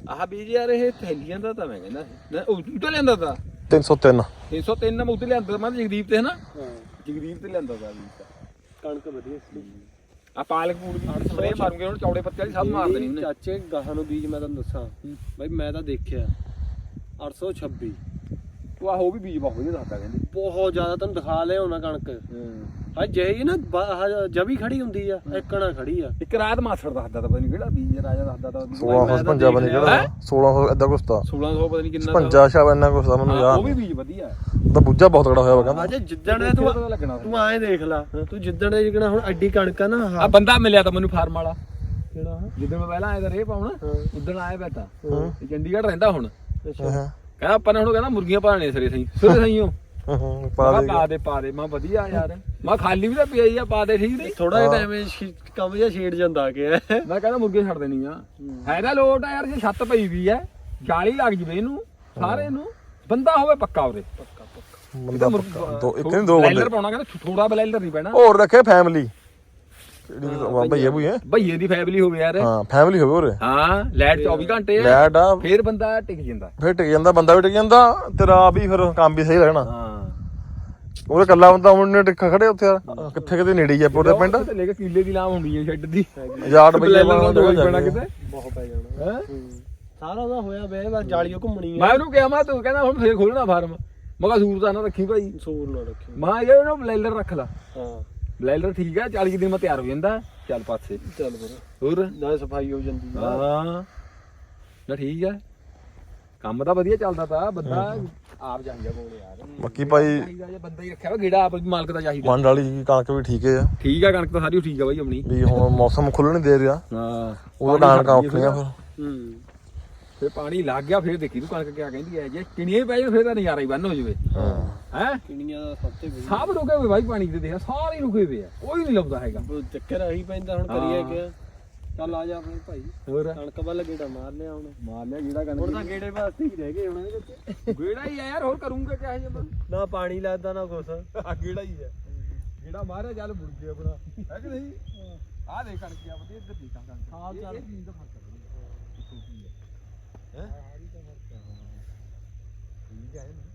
ਆਹ ਬੀਜ ਯਾਰ ਇਹ ਥੈਲੀਆਂ ਦਾ ਤਾਂ ਮੈਂ ਕਹਿੰਦਾ ਨਾ ਉਹ ਉੱਤੇ ਲਿਆਂਦਾ ਤਾਂ? 303 303 ਮੈਂ ਉੱਤੇ ਲਿਆਂਦਾ ਮੈਂ ਜਗਦੀਪ ਤੇ ਹੈ ਨਾ। ਹਾਂ। ਜਗਦੀਪ ਤੇ ਲਿਆਂਦਾ ਤਾਂ ਬੀਜ ਤਾਂ। ਕਣਕ ਵਧੀਆ ਸੀ। ਆ ਪਾਲਕ ਪੂੜ ਵੀ ਸਪਰੇ ਮਾਰੂਗੇ ਹੁਣ ਚੌੜੇ ਪੱਤੇ ਵਾਲੀ ਸਭ ਮਾਰ ਦੇਣੀ ਉਹਨੇ ਚਾਚੇ ਗਾਹਾਂ ਨੂੰ ਬੀਜ ਮੈਂ ਤੁਹਾਨੂੰ ਦੱਸਾਂ। ਬਾਈ ਮੈਂ ਤਾਂ ਦੇਖਿਆ। 826 ਤੂੰ ਆਹ ਉਹ ਵੀ ਬੀਜ ਬਹੁਤ ਵਧੀਆ ਦੱਸਦਾ ਕਹਿੰਦੇ। ਬਹੁਤ ਜ਼ਿਆਦਾ ਤੁਹਾਨੂੰ ਦਿਖਾ ਲਿਆ ਹੋਣਾ ਕਣਕ। ਹਾਂ। ਜਿਹੀ ਨਾ ਬ- ਆਹ ਜਵੀ ਖੜੀ ਹੁੰਦੀ ਆ ਇੱਕਣਾ ਖੜੀ ਆ। ਇੱਕ ਰਾਤ ਮਾਸੜ ਦੱਸਦਾ ਤਾਂ ਪਤਾ ਨਹੀਂ ਕਿਹੜਾ ਬੀਜ ਰਾਜਾ ਦੱਸਦਾ ਤਾਂ 1655 ਬਣੀ ਕਿਹੜਾ 1600 ਐਦਾਂ ਕੁਛ ਤਾਂ। 1600 ਪਤਾ ਨਹੀਂ ਕਿੰਨਾ ਦਾ 55 ਸ਼ਾਬ ਇੰਨਾ ਕੁਛ ਤਾਂ ਮੈਨੂੰ ਹਾਂ, ਉਹ ਯਾਦ ਵੀ ਬੀਜ ਵਧੀਆ। ਹੈ। ਤਾਂ ਬੁੱਝਾ ਬਹੁਤ ਤਗੜਾ ਹੋਇਆ ਵਾ ਕਹਿੰਦਾ। ਅਜੇ ਜਿੱਦਣ ਇਹ ਤੂੰ ਤੂੰ ਪਤਾ ਲੱਗਣਾ ਤੂੰ ਆਏ ਦੇਖ ਲੈ ਤੂੰ ਜਿੱਦਣ ਇਹ ਜਿਕਣਾ ਹੁਣ ਐਡੀ ਕਣਕ ਆ ਨਾ ਆ ਆਹ ਬੰਦਾ ਮਿਲਿਆ ਤਾਂ ਮੈਨੂੰ ਫਾਰਮ ਵਾਲਾ। ਕਿਹੜਾ? ਜਿੱਦਣ ਮੈਂ ਪਹਿਲਾਂ ਆਇਆ ਤਾਂ ਰੇ ਪਾਉਣ ਹਾਂ। ਉਦੋਂ ਆਇਆ ਬੈਠਾ। ਇਹ ਚੰਡੀਗੜ੍ਹ ਰਹਿੰਦਾ ਹੁਣ। ਅੱਛਾ। ਹਾਂ। ਕਹਿੰਦਾ ਆਪਾਂ ਨੇ ਹੁਣ ਕਹਿੰਦਾ ਮੁਰਗੀਆਂ ਪਾਣੇ ਸਿਰੇ ਸਹੀ ਸਿਰੇ ਸਹੀ ਹੋ ਹਾਂ ਪਾ ਦੇ ਪਾ ਦੇ ਪਾ ਦੇ। ਮੈਂ ਵਧੀਆ ਯਾਰ। ਮੈਂ ਖਾਲੀ ਵੀ ਤਾਂ ਪਈ ਆ ਪਾ ਦੇ ਠੀਕ ਨਹੀਂ। ਥੋੜਾ ਜਿਹਾ ਟਾਈਮ ਕੰਮ ਜਿਹਾ ਛੇੜ ਜਾਂਦਾ ਕਿ। ਮੈਂ ਕਹਿੰਦਾ ਮੁਰਗੇ ਛੱਡ ਦੇਣੀ ਆ ਹੈ ਤਾਂ ਲੋਟ ਆ ਯਾਰ ਜੇ ਛੱਤ ਪਈ ਵੀ ਐ ਜਾਲੀ ਲੱਗ ਜਵੇ ਇਹਨੂੰ ਸਾਰੇ ਨੂੰ ਬੰਦਾ ਹੋਵੇ ਪੱਕਾ ਉਰੇ ਪੱਕਾ ਪੱਕਾ। ਬੰਦਾ ਪੱਕਾ। ਦੋ ਇੱਕ ਨਹੀਂ ਦੋ ਬੰਦੇ। ਬਲੈਲਰ ਪਾਉਣਾ ਕਹਿੰਦਾ ਥੋੜਾ ਬਲੈਲਰ ਨਹੀਂ ਪੈਣਾ। ਹੋਰ ਰੱਖੇ ਫੈਮਿਲੀ ਜਿਹੜੀ ਭਈਆ ਭਈ ਹੈ। ਭਈਏ ਦੀ ਫੈਮਿਲੀ ਹੋਵੇ ਯਾਰ। ਹਾਂ ਫੈਮਿਲੀ ਹੋਵੇ ਹੋਰ ਹਾਂ ਲਾਈਟ 24 ਘੰਟੇ ਆ। ਲੈਟ ਆ। ਫੇਰ ਬੰਦਾ ਟਿਕ ਜਾਂਦਾ। ਫਿਰ ਟਿਕ ਜਾਂਦਾ ਬੰਦਾ ਵੀ ਟਿਕ ਜਾਂਦਾ ਤੇਰਾ ਵੀ ਫਿਰ ਕੰਮ ਵੀ ਸਹੀ ਲੱਗਣਾ ਹਾਂ। ਉਹਦੇ ਕੱਲਾ ਬੰਦਾ ਉਹਨੇ ਟਿੱਕਾ ਖੜੇ ਉੱਥੇ ਯਾਰ। ਕਿੱਥੇ ਕਿਤੇ ਨੇੜੇ ਹੀ ਆ ਪੂਰੇ ਪਿੰਡ। ਤੇ ਲੈ ਕੇ ਕੀਲੇ ਦੀ ਲਾਮ ਹੁੰਦੀ ਹੈ ਸ਼ੈੱਡ ਦੀ। ਯਾਰਡ ਬਈਏ ਬਲੈਲਰ ਦਾ ਦੋ ਹੀ ਪੈਣਾ ਕਿਤੇ। ਬਹੁਤ ਪੈ ਜਾਣਾ। ਹੈ? ਸਾਰਾ ਉਹਦਾ ਹੋਇਆ ਬੈ ਬਸ ਜਾਲੀਓ ਘੁੰਮਣੀ ਮੈਂ ਉਹਨੂੰ ਕਿਹਾ ਮੈਂ ਤੂੰ ਕਹਿੰਦਾ ਹੁਣ ਫੇਰ ਖੋਲਣਾ ਫਾਰਮ। ਮੈਂ ਕਿਹਾ ਸੂਰਤਾ ਨਾ ਰੱਖੀ ਭਾਈ। ਸੂਰ ਨਾ ਰੱਖੀ। ਮੈਂ ਇਹ ਉਹਨੂੰ ਬਲੈਲਰ ਰੱਖ ਲਾ। ਹਾਂ। ਬਲੈਲਰ ਠੀਕ ਆ 40 ਦਿਨ ਮੈਂ ਤਿਆਰ ਹੋ ਜਾਂਦਾ ਚੱਲ ਪਾਸੇ। ਚੱਲ ਫਿਰ। ਹੋਰ? ਨਾਲੇ ਸਫ਼ਾਈ ਹੋ ਜਾਂਦੀ ਆ। ਹਾਂ। ਨਾ ਠੀਕ ਆ। ਕੰਮ ਤਾਂ ਵਧੀਆ ਚੱਲਦਾ ਤਾ ਬੰਦਾ ਆਪ ਚਾਹੀਦਾ ਕੋਲ ਯਾਰ। ਬਾਕੀ ਭਾਈ ਚਾਹੀਦਾ ਜੇ ਬੰਦਾ ਹੀ ਰੱਖਿਆ ਵਾ ਗੇੜਾ ਆਪ ਮਾਲਕ ਦਾ ਚਾਹੀਦਾ। ਮੰਡ ਵਾਲੀ ਕਣਕ ਵੀ ਠੀਕ ਹੈ ਠੀਕ ਆ ਕਣਕ ਤਾਂ ਸਾਰੀ ਠੀਕ ਆ ਬਾਈ ਆਪਣੀ। ਵੀ ਹੁਣ ਮੌਸਮ ਖੁੱਲਣ ਦੇ ਰਿਹਾ। ਹਾਂ। ਉਹਦਾ ਕਣਕਾਂ ਉੱਠਣੀਆਂ ਫਿਰ। ਹੂੰ। ਫਿਰ ਪਾਣੀ ਲੱਗ ਗਿਆ ਫਿਰ ਦੇਖੀ ਤੂੰ ਕਣਕ ਕਿਆ ਕਹਿੰਦੀ ਹੈ ਜੇ ਕਿਣੀਆਂ ਹੀ ਪੈ ਜਾਣ ਫਿਰ ਤਾਂ ਨਜ਼ਾਰਾ ਹੀ ਬੰਨ ਹੋ ਜਾਵੇ। ਹੈ। ਕਿਣੀਆਂ ਦਾ ਸਭ ਤੋਂ ਵਧੀਆ ਸਭ ਰੁਕੇ ਹੋਏ ਬਾਈ ਪਾਣੀ ਦੇ ਦੇਖ ਸਾਰੇ ਰੁਕੇ ਹੋਏ ਆ ਕੋਈ ਨਹੀਂ ਲੱਭਦਾ ਹੈਗਾ। ਚੱਕਰ ਆਹੀ ਪੈਂਦਾ ਹੁਣ ਕਰੀਏ ਕਿ ਚੱਲ ਆ ਜਾ ਫਿਰ ਭਾਈ। ਹੋਰ? ਕਣਕ ਵੱਲ ਗੇੜਾ ਮਾਰ ਲਿਆ ਹੁਣ। ਮਾਰ ਲਿਆ ਜਿਹੜਾ ਕਣਕ ਹੁਣ ਤਾਂ ਗੇੜੇ ਵਾਸਤੇ ਹੀ ਰਹਿ ਗਏ ਹੁਣ ਇਹਦੇ ਵਿੱਚ। ਗੇੜਾ ਹੀ ਆ ਯਾਰ ਹੋਰ ਕਰੂੰਗਾ ਕਿਆ ਹੈ ਮੈਂ ਨਾ ਪਾਣੀ ਲੱਗਦਾ ਨਾ ਕੁਛ। ਆ ਗੇੜਾ ਹੀ ਹੈ ਗੇੜਾ ਮਾਰਿਆ ਚੱਲ ਮੁੜ ਗਿਆ ਆਪਣਾ। ਹੈ ਕਿ ਨਹੀਂ? ਆ ਦੇ ਕਣਕ ਆ ਵਧੀਆ ਇੱਧਰ ਠੀਕ ਆ ਕਣਕ। ਹਾਂ, ਚੱਲ। ਇਹ ਚੀਜ਼ ਦਾ ਫ਼ਰਕ ਹੈ ਹੈ? ਠੀਕ ਹੈ।